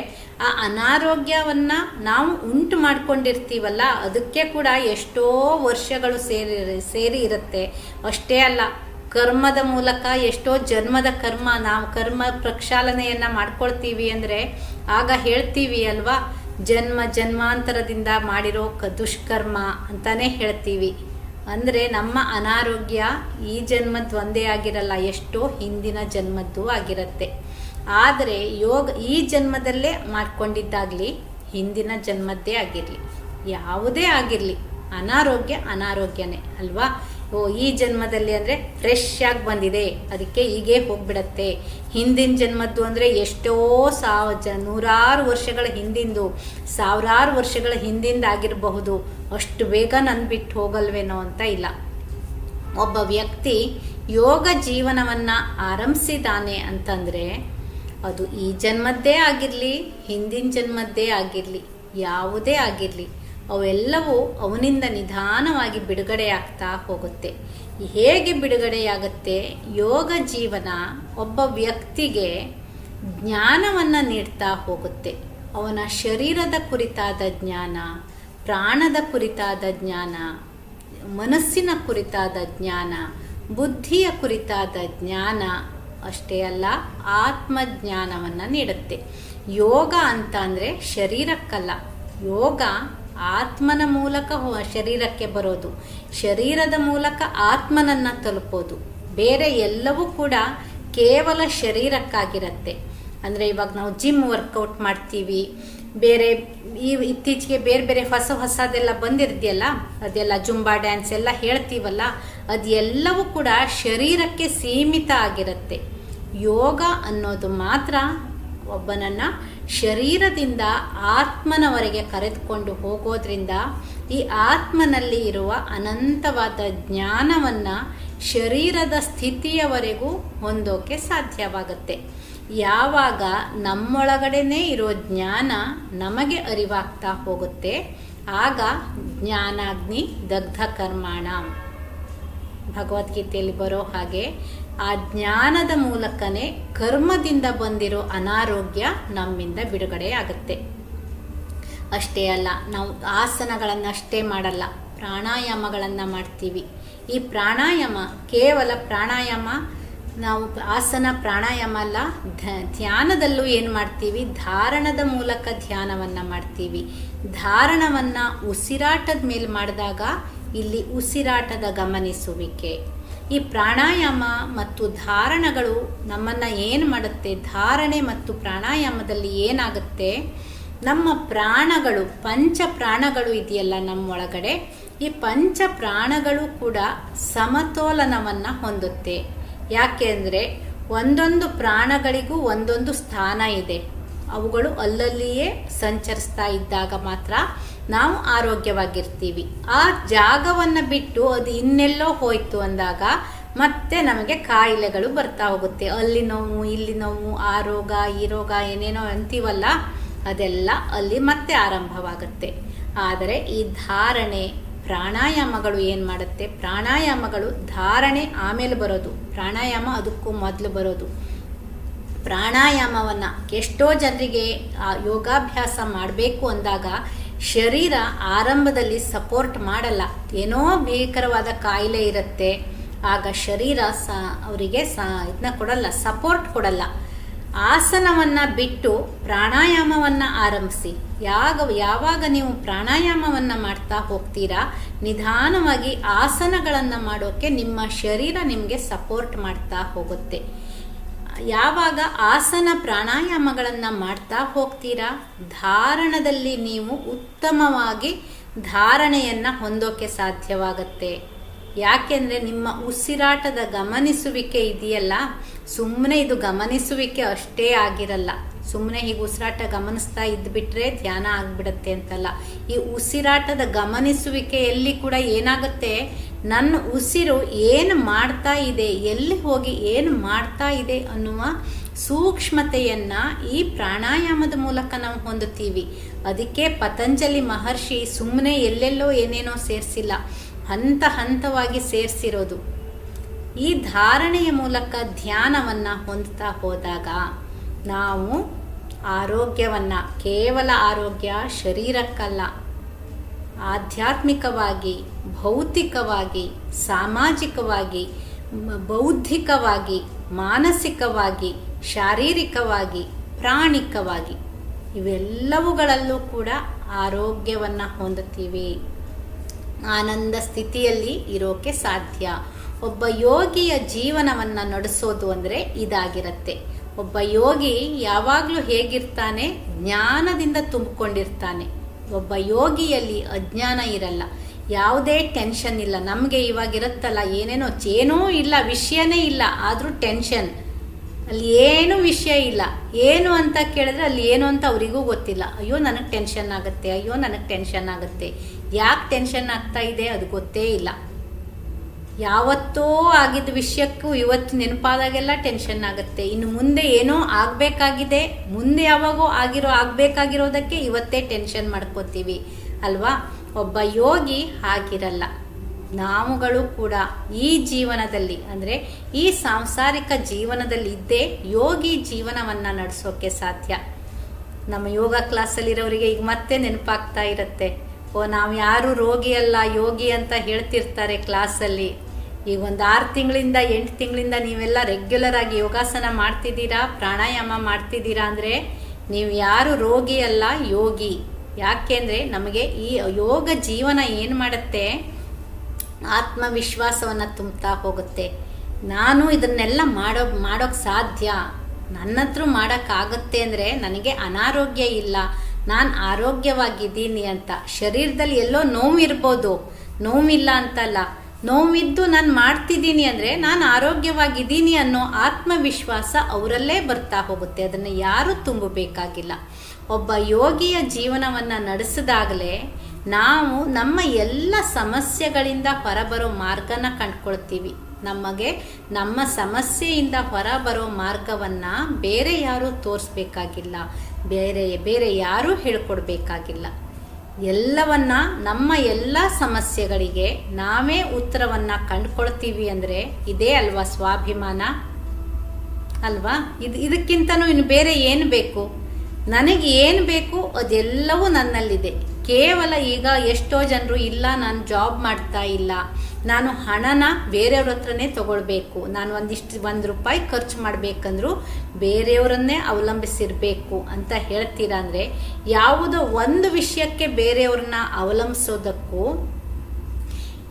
ಆ ಅನಾರೋಗ್ಯವನ್ನು ನಾವು ಉಂಟು ಮಾಡ್ಕೊಂಡಿರ್ತೀವಲ್ಲ, ಅದಕ್ಕೆ ಕೂಡ ಎಷ್ಟೋ ವರ್ಷಗಳು ಸೇರಿ ಸೇರಿ ಇರುತ್ತೆ. ಅಷ್ಟೇ ಅಲ್ಲ ಕರ್ಮದ ಮೂಲಕ ಎಷ್ಟೋ ಜನ್ಮದ ಕರ್ಮ ನಾವು ಕರ್ಮ ಪ್ರಕ್ಷಾಲನೆಯನ್ನು ಮಾಡ್ಕೊಳ್ತೀವಿ ಅಂದರೆ ಆಗ ಹೇಳ್ತೀವಿ ಅಲ್ವಾ? ಜನ್ಮ ಜನ್ಮಾಂತರದಿಂದ ಮಾಡಿರೋ ದುಷ್ಕರ್ಮ ಅಂತಾನೆ ಹೇಳ್ತೀವಿ. ಅಂದರೆ ನಮ್ಮ ಅನಾರೋಗ್ಯ ಈ ಜನ್ಮದ್ದು ಒಂದೇ ಆಗಿರಲ್ಲ, ಎಷ್ಟೋ ಹಿಂದಿನ ಜನ್ಮದ್ದು ಆಗಿರುತ್ತೆ. ಆದರೆ ಯೋಗ ಈ ಜನ್ಮದಲ್ಲೇ ಮಾಡ್ಕೊಂಡಿದ್ದಾಗ್ಲಿ ಹಿಂದಿನ ಜನ್ಮದ್ದೇ ಆಗಿರಲಿ. ಯಾವುದೇ ಆಗಿರಲಿ, ಅನಾರೋಗ್ಯ ಅನಾರೋಗ್ಯನೇ, ಅಲ್ವಾ? ಓ, ಈ ಜನ್ಮದಲ್ಲಿ ಅಂದರೆ ಫ್ರೆಶ್ ಆಗಿ ಬಂದಿದೆ. ಅದಕ್ಕೆ ಹೀಗೆ ಹೋಗ್ಬಿಡತ್ತೆ. ಹಿಂದಿನ ಜನ್ಮದ್ದು ಅಂದರೆ ಎಷ್ಟೋ ಸಾವ ನೂರಾರು ವರ್ಷಗಳ ಹಿಂದಿಂದು, ಸಾವಿರಾರು ವರ್ಷಗಳ ಹಿಂದಿಂದ ಆಗಿರಬಹುದು. ಅಷ್ಟು ಬೇಗ ನನ್ನ ಬಿಟ್ಟು ಹೋಗಲ್ವೇನೋ ಅಂತ ಇಲ್ಲ. ಒಬ್ಬ ವ್ಯಕ್ತಿ ಯೋಗ ಜೀವನವನ್ನು ಆರಂಭಿಸಿದಾನೆ ಅಂತಂದರೆ ಅದು ಈ ಜನ್ಮದ್ದೇ ಆಗಿರಲಿ, ಹಿಂದಿನ ಜನ್ಮದ್ದೇ ಆಗಿರಲಿ, ಯಾವುದೇ ಆಗಿರಲಿ. ಅವೆಲ್ಲವೂ ಅವನಿಂದ ನಿಧಾನವಾಗಿ ಬಿಡುಗಡೆಯಾಗ್ತಾ ಹೋಗುತ್ತೆ. ಹೇಗೆ ಬಿಡುಗಡೆಯಾಗುತ್ತೆ? ಯೋಗ ಜೀವನ ಒಬ್ಬ ವ್ಯಕ್ತಿಗೆ ಜ್ಞಾನವನ್ನು ನೀಡ್ತಾ ಹೋಗುತ್ತೆ. ಅವನ ಶರೀರದ ಕುರಿತಾದ ಜ್ಞಾನ, ಪ್ರಾಣದ ಕುರಿತಾದ ಜ್ಞಾನ, ಮನಸ್ಸಿನ ಕುರಿತಾದ ಜ್ಞಾನ, ಬುದ್ಧಿಯ ಕುರಿತಾದ ಜ್ಞಾನ ಅಷ್ಟೇ ಅಲ್ಲ, ಆತ್ಮಜ್ಞಾನವನ್ನು ನೀಡುತ್ತೆ. ಯೋಗ ಅಂತ ಅಂದರೆ ಶರೀರಕ್ಕಲ್ಲ, ಯೋಗ ಆತ್ಮನ ಮೂಲಕ ಶರೀರಕ್ಕೆ ಬರೋದು. ಶರೀರದ ಮೂಲಕ ಆತ್ಮನನ್ನು ತಲುಪೋದು. ಬೇರೆ ಎಲ್ಲವೂ ಕೂಡ ಕೇವಲ ಶರೀರಕ್ಕಾಗಿರುತ್ತೆ. ಅಂದರೆ ಇವಾಗ ನಾವು ಜಿಮ್ ವರ್ಕೌಟ್ ಮಾಡ್ತೀವಿ. ಬೇರೆ ಈ ಇತ್ತೀಚೆಗೆ ಬೇರೆ ಬೇರೆ ಹೊಸ ಹೊಸದೆಲ್ಲ ಬಂದಿರ್ದೆಯಲ್ಲ, ಅದೆಲ್ಲ ಜುಂಬಾ ಡ್ಯಾನ್ಸ್ ಎಲ್ಲ ಹೇಳ್ತೀವಲ್ಲ, ಅದೆಲ್ಲವೂ ಕೂಡ ಶರೀರಕ್ಕೆ ಸೀಮಿತ ಆಗಿರುತ್ತೆ. ಯೋಗ ಅನ್ನೋದು ಮಾತ್ರ ಒಬ್ಬನನ್ನು ಶರೀರದಿಂದ ಆತ್ಮನವರೆಗೆ ಕರೆದುಕೊಂಡು ಹೋಗೋದ್ರಿಂದ ಈ ಆತ್ಮನಲ್ಲಿ ಇರುವ ಅನಂತವಾದ ಜ್ಞಾನವನ್ನು ಶರೀರದ ಸ್ಥಿತಿಯವರೆಗೂ ಹೊಂದೋಕೆ ಸಾಧ್ಯವಾಗುತ್ತೆ. ಯಾವಾಗ ನಮ್ಮೊಳಗಡೆನೇ ಇರೋ ಜ್ಞಾನ ನಮಗೆ ಅರಿವಾಗ್ತಾ ಹೋಗುತ್ತೆ, ಆಗ ಜ್ಞಾನಾಗ್ನಿ ದಗ್ಧ ಕರ್ಮಾಣ ಭಗವದ್ಗೀತೆಯಲ್ಲಿ ಬರೋ ಹಾಗೆ ಆ ಜ್ಞಾನದ ಮೂಲಕನೇ ಕರ್ಮದಿಂದ ಬಂದಿರೋ ಅನಾರೋಗ್ಯ ನಮ್ಮಿಂದ ಬಿಡುಗಡೆ ಆಗುತ್ತೆ. ಅಷ್ಟೇ ಅಲ್ಲ, ನಾವು ಆಸನಗಳನ್ನು ಅಷ್ಟೇ ಮಾಡಲ್ಲ, ಪ್ರಾಣಾಯಾಮಗಳನ್ನು ಮಾಡ್ತೀವಿ. ಈ ಪ್ರಾಣಾಯಾಮ, ಕೇವಲ ಪ್ರಾಣಾಯಾಮ, ನಾವು ಆಸನ, ಪ್ರಾಣಾಯಾಮ ಅಲ್ಲ ಧ್ಯಾನದಲ್ಲೂ ಏನು ಮಾಡ್ತೀವಿ? ಧಾರಣದ ಮೂಲಕ ಧ್ಯಾನವನ್ನು ಮಾಡ್ತೀವಿ. ಧಾರಣವನ್ನು ಉಸಿರಾಟದ ಮೇಲೆ ಮಾಡಿದಾಗ ಇಲ್ಲಿ ಉಸಿರಾಟದ ಗಮನಿಸುವಿಕೆ. ಈ ಪ್ರಾಣಾಯಾಮ ಮತ್ತು ಧಾರಣಗಳು ನಮ್ಮನ್ನು ಏನು ಮಾಡುತ್ತೆ? ಧಾರಣೆ ಮತ್ತು ಪ್ರಾಣಾಯಾಮದಲ್ಲಿ ಏನಾಗುತ್ತೆ? ನಮ್ಮ ಪ್ರಾಣಗಳು, ಪಂಚ ಪ್ರಾಣಗಳು ಇದೆಯಲ್ಲ ನಮ್ಮೊಳಗಡೆ? ಈ ಪಂಚ ಪ್ರಾಣಗಳು ಕೂಡ ಸಮತೋಲನವನ್ನು ಹೊಂದುತ್ತೆ. ಯಾಕೆಂದರೆ ಒಂದೊಂದು ಪ್ರಾಣಗಳಿಗೂ ಒಂದೊಂದು ಸ್ಥಾನ ಇದೆ. ಅವುಗಳು ಅಲ್ಲಲ್ಲಿಯೇ ಸಂಚರಿಸ್ತಾ ಇದ್ದಾಗ ಮಾತ್ರ ನಾವು ಆರೋಗ್ಯವಾಗಿರ್ತೀವಿ. ಆ ಜಾಗವನ್ನು ಬಿಟ್ಟು ಅದು ಇನ್ನೆಲ್ಲೋ ಹೋಯ್ತು ಅಂದಾಗ ಮತ್ತೆ ನಮಗೆ ಕಾಯಿಲೆಗಳು ಬರ್ತಾ ಹೋಗುತ್ತೆ. ಅಲ್ಲಿ ನೋವು, ಇಲ್ಲಿ ನೋವು, ಆ ರೋಗ, ಈ ರೋಗ ಏನೇನೋ ಅಂತೀವಲ್ಲ, ಅದೆಲ್ಲ ಅಲ್ಲಿ ಮತ್ತೆ ಆರಂಭವಾಗುತ್ತೆ. ಆದರೆ ಈ ಧಾರಣೆ ಪ್ರಾಣಾಯಾಮಗಳು ಏನು ಮಾಡುತ್ತೆ? ಪ್ರಾಣಾಯಾಮಗಳು ಧಾರಣೆ ಆಮೇಲೆ ಬರೋದು. ಪ್ರಾಣಾಯಾಮ ಅದಕ್ಕೂ ಮೊದಲು ಬರೋದು. ಪ್ರಾಣಾಯಾಮವನ್ನು ಎಷ್ಟೋ ಜನರಿಗೆ ಯೋಗಾಭ್ಯಾಸ ಮಾಡಬೇಕು ಅಂದಾಗ ಶರೀರ ಆರಂಭದಲ್ಲಿ ಸಪೋರ್ಟ್ ಮಾಡಲ್ಲ. ಏನೋ ಭೀಕರವಾದ ಕಾಯಿಲೆ ಇರುತ್ತೆ. ಆಗ ಶರೀರ ಸ, ಅವರಿಗೆ ಸ ಇದನ್ನ ಕೊಡಲ್ಲ ಸಪೋರ್ಟ್ ಕೊಡಲ್ಲ. ಆಸನವನ್ನು ಬಿಟ್ಟು ಪ್ರಾಣಾಯಾಮವನ್ನು ಆರಂಭಿಸಿ. ಯಾಗ, ಯಾವಾಗ ನೀವು ಪ್ರಾಣಾಯಾಮವನ್ನು ಮಾಡ್ತಾ ಹೋಗ್ತೀರಾ, ನಿಧಾನವಾಗಿ ಆಸನಗಳನ್ನು ಮಾಡೋಕ್ಕೆ ನಿಮ್ಮ ಶರೀರ ನಿಮಗೆ ಸಪೋರ್ಟ್ ಮಾಡ್ತಾ ಹೋಗುತ್ತೆ. ಯಾವಾಗ ಆಸನ ಪ್ರಾಣಾಯಾಮಗಳನ್ನು ಮಾಡ್ತಾ ಹೋಗ್ತೀರಾ? ಧಾರಣದಲ್ಲಿ ನೀವು ಉತ್ತಮವಾಗಿ ಧಾರಣೆಯನ್ನು ಹೊಂದೋಕೆ ಸಾಧ್ಯವಾಗತ್ತೆ. ಯಾಕೆಂದರೆ ನಿಮ್ಮ ಉಸಿರಾಟದ ಗಮನಿಸುವಿಕೆ ಇದೆಯಲ್ಲ? ಸುಮ್ಮನೆ ಇದು ಗಮನಿಸುವಿಕೆ ಅಷ್ಟೇ ಆಗಿರಲ್ಲ. ಸುಮ್ಮನೆ ಈಗ ಉಸಿರಾಟ ಗಮನಿಸ್ತಾ ಇದ್ಬಿಟ್ರೆ ಧ್ಯಾನ ಆಗಿಬಿಡುತ್ತೆ ಅಂತಲ್ಲ. ಈ ಉಸಿರಾಟದ ಗಮನಿಸುವಿಕೆಯಲ್ಲಿ ಕೂಡ ಏನಾಗುತ್ತೆ? ನನ್ನ ಉಸಿರು ಏನು ಮಾಡ್ತಾ ಇದೆ? ಎಲ್ಲಿ ಹೋಗಿ ಏನು ಮಾಡ್ತಾ ಇದೆ ಅನ್ನುವ ಸೂಕ್ಷ್ಮತೆಯನ್ನು ಈ ಪ್ರಾಣಾಯಾಮದ ಮೂಲಕ ನಾವು ಹೊಂದುತ್ತೀವಿ. ಅದಕ್ಕೆ ಪತಂಜಲಿ ಮಹರ್ಷಿ ಸುಮ್ಮನೆ ಎಲ್ಲೆಲ್ಲೋ ಏನೇನೋ ಸೇರಿಸಿಲ್ಲ. ಹಂತ ಹಂತವಾಗಿ ಸೇರಿಸಿರೋದು. ಈ ಧಾರಣೆಯ ಮೂಲಕ ಧ್ಯಾನವನ್ನು ಹೊಂದ್ತಾ ಹೋದಾಗ ನಾವು ಆರೋಗ್ಯವನ್ನು, ಕೇವಲ ಆರೋಗ್ಯ, ಶರೀರಕ್ಕಲ್ಲ, ಆಧ್ಯಾತ್ಮಿಕವಾಗಿ, ಭೌತಿಕವಾಗಿ, ಸಾಮಾಜಿಕವಾಗಿ ಬೌದ್ಧಿಕವಾಗಿ, ಮಾನಸಿಕವಾಗಿ, ಶಾರೀರಿಕವಾಗಿ, ಪ್ರಾಣಿಕವಾಗಿ ಇವೆಲ್ಲವುಗಳಲ್ಲೂ ಕೂಡ ಆರೋಗ್ಯವನ್ನು ಹೊಂದುತ್ತೀವಿ. ಆನಂದ ಸ್ಥಿತಿಯಲ್ಲಿ ಇರೋಕೆ ಸಾಧ್ಯ. ಒಬ್ಬ ಯೋಗಿಯ ಜೀವನವನ್ನು ನಡೆಸೋದು ಅಂದರೆ ಇದಾಗಿರುತ್ತೆ. ಒಬ್ಬ ಯೋಗಿ ಯಾವಾಗಲೂ ಹೇಗಿರ್ತಾನೆ? ಜ್ಞಾನದಿಂದ ತುಂಬಿಕೊಂಡಿರ್ತಾನೆ. ಒಬ್ಬ ಯೋಗಿಯಲ್ಲಿ ಅಜ್ಞಾನ ಇರಲ್ಲ. ಯಾವುದೇ ಟೆನ್ಷನ್ ಇಲ್ಲ. ನಮಗೆ ಇವಾಗಿರುತ್ತಲ್ಲ, ಏನೇನೋ ಏನೂ ಇಲ್ಲ, ವಿಷಯನೇ ಇಲ್ಲ, ಆದರೂ ಟೆನ್ಷನ್. ಅಲ್ಲಿ ಏನು ವಿಷಯ ಇಲ್ಲ. ಏನು ಅಂತ ಕೇಳಿದ್ರೆ ಅಲ್ಲಿ ಏನು ಅಂತ ಅವರಿಗೂ ಗೊತ್ತಿಲ್ಲ. ಅಯ್ಯೋ, ನನಗೆ ಟೆನ್ಷನ್ ಆಗುತ್ತೆ, ಅಯ್ಯೋ, ನನಗೆ ಟೆನ್ಷನ್ ಆಗುತ್ತೆ. ಯಾಕೆ ಟೆನ್ಷನ್ ಆಗ್ತಾ ಇದೆ ಅದು ಗೊತ್ತೇ ಇಲ್ಲ. ಯಾವತ್ತೋ ಆಗಿದ್ದ ವಿಷಯಕ್ಕೂ ಇವತ್ತು ನೆನಪಾದಾಗೆಲ್ಲ ಟೆನ್ಷನ್ ಆಗುತ್ತೆ. ಇನ್ನು ಮುಂದೆ ಏನೋ ಆಗಬೇಕಾಗಿದೆ, ಮುಂದೆ ಯಾವಾಗೋ ಆಗಿರೋ, ಆಗಬೇಕಾಗಿರೋದಕ್ಕೆ ಇವತ್ತೇ ಟೆನ್ಷನ್ ಮಾಡ್ಕೋತೀವಿ, ಅಲ್ವಾ? ಒಬ್ಬ ಯೋಗಿ ಹಾಗಿರಲ್ಲ. ನಾವುಗಳು ಕೂಡ ಈ ಜೀವನದಲ್ಲಿ, ಅಂದರೆ ಈ ಸಾಂಸಾರಿಕ ಜೀವನದಲ್ಲಿ ಇದ್ದೇ ಯೋಗಿ ಜೀವನವನ್ನು ನಡೆಸೋಕೆ ಸಾಧ್ಯ. ನಮ್ಮ ಯೋಗ ಕ್ಲಾಸಲ್ಲಿರೋರಿಗೆ ಈಗ ಮತ್ತೆ ನೆನಪಾಗ್ತಾ ಇರುತ್ತೆ. ಓ ನಾವು ಯಾರು ರೋಗಿ ಅಲ್ಲ ಯೋಗಿ ಅಂತ ಹೇಳ್ತಿರ್ತಾರೆ ಕ್ಲಾಸಲ್ಲಿ ಈಗ ಒಂದು ಆರು ತಿಂಗಳಿಂದ ಎಂಟು ತಿಂಗಳಿಂದ ನೀವೆಲ್ಲ ರೆಗ್ಯುಲರ್ ಆಗಿ ಯೋಗಾಸನ ಮಾಡ್ತಿದ್ದೀರಾ, ಪ್ರಾಣಾಯಾಮ ಮಾಡ್ತಿದ್ದೀರಾ ಅಂದರೆ ನೀವು ಯಾರು ರೋಗಿ ಅಲ್ಲ, ಯೋಗಿ. ಯಾಕೆಂದರೆ ನಮಗೆ ಈ ಯೋಗ ಜೀವನ ಏನು ಮಾಡುತ್ತೆ? ಆತ್ಮವಿಶ್ವಾಸವನ್ನು ತುಂಬ್ತಾ ಹೋಗುತ್ತೆ. ನಾನು ಇದನ್ನೆಲ್ಲ ಮಾಡೋ ಮಾಡೋಕ್ಕೆ ಸಾಧ್ಯ? ನನ್ನ ಹತ್ರ ಮಾಡೋಕ್ಕಾಗುತ್ತೆ ಅಂದರೆ ನನಗೆ ಅನಾರೋಗ್ಯ ಇಲ್ಲ. ನಾನು ಆರೋಗ್ಯವಾಗಿದ್ದೀನಿ ಅಂತ. ಶರೀರದಲ್ಲಿ ಎಲ್ಲೋ ನೋವಿರ್ಬೋದು. ನೋವಿಲ್ಲ ಅಂತಲ್ಲ. ನೋವಿದ್ದು ನಾನು ಮಾಡ್ತಿದ್ದೀನಿ ಅಂದರೆ ನಾನು ಆರೋಗ್ಯವಾಗಿದ್ದೀನಿ ಅನ್ನೋ ಆತ್ಮವಿಶ್ವಾಸ ಅವರಲ್ಲೇ ಬರ್ತಾ ಹೋಗುತ್ತೆ. ಅದನ್ನು ಯಾರೂ ತುಂಬಬೇಕಾಗಿಲ್ಲ. ಒಬ್ಬ ಯೋಗಿಯ ಜೀವನವನ್ನು ನಡೆಸಿದಾಗಲೇ ನಾವು ನಮ್ಮ ಎಲ್ಲ ಸಮಸ್ಯೆಗಳಿಂದ ಹೊರಬರೋ ಮಾರ್ಗನ ಕಂಡ್ಕೊಳ್ತೀವಿ. ನಮಗೆ ನಮ್ಮ ಸಮಸ್ಯೆಯಿಂದ ಹೊರಬರೋ ಮಾರ್ಗವನ್ನು ಬೇರೆ ಯಾರೂ ತೋರಿಸ್ಬೇಕಾಗಿಲ್ಲ. ಬೇರೆ ಬೇರೆ ಯಾರೂ ಹೇಳ್ಕೊಡ್ಬೇಕಾಗಿಲ್ಲ. ಎಲ್ಲವನ್ನ ನಮ್ಮ ಎಲ್ಲ ಸಮಸ್ಯೆಗಳಿಗೆ ನಾವೇ ಉತ್ತರವನ್ನು ಕಂಡುಕೊಳ್ತೀವಿ ಅಂದರೆ ಇದೇ ಅಲ್ವಾ ಸ್ವಾಭಿಮಾನ? ಅಲ್ವಾ? ಇದು ಇದಕ್ಕಿಂತನೂ ಇನ್ನು ಬೇರೆ ಏನು ಬೇಕು? ನನಗೆ ಏನು ಬೇಕು ಅದೆಲ್ಲವೂ ನನ್ನಲ್ಲಿದೆ. ಕೇವಲ ಈಗ ಎಷ್ಟೋ ಜನರು, ಇಲ್ಲ, ನಾನು ಜಾಬ್ ಮಾಡ್ತಾ ಇಲ್ಲ. ನಾನು ಹಣನ ಬೇರೆಯವ್ರ ಹತ್ರನೇ ತಗೊಳ್ಬೇಕು. ನಾನು ಒಂದಿಷ್ಟು, ಒಂದು ರೂಪಾಯಿ ಖರ್ಚು ಮಾಡಬೇಕಂದ್ರೂ ಬೇರೆಯವರನ್ನೇ ಅವಲಂಬಿಸಿರಬೇಕು ಅಂತ ಹೇಳ್ತೀರಾ ಅಂದರೆ, ಯಾವುದೋ ಒಂದು ವಿಷಯಕ್ಕೆ ಬೇರೆಯವ್ರನ್ನ ಅವಲಂಬಿಸೋದಕ್ಕೂ,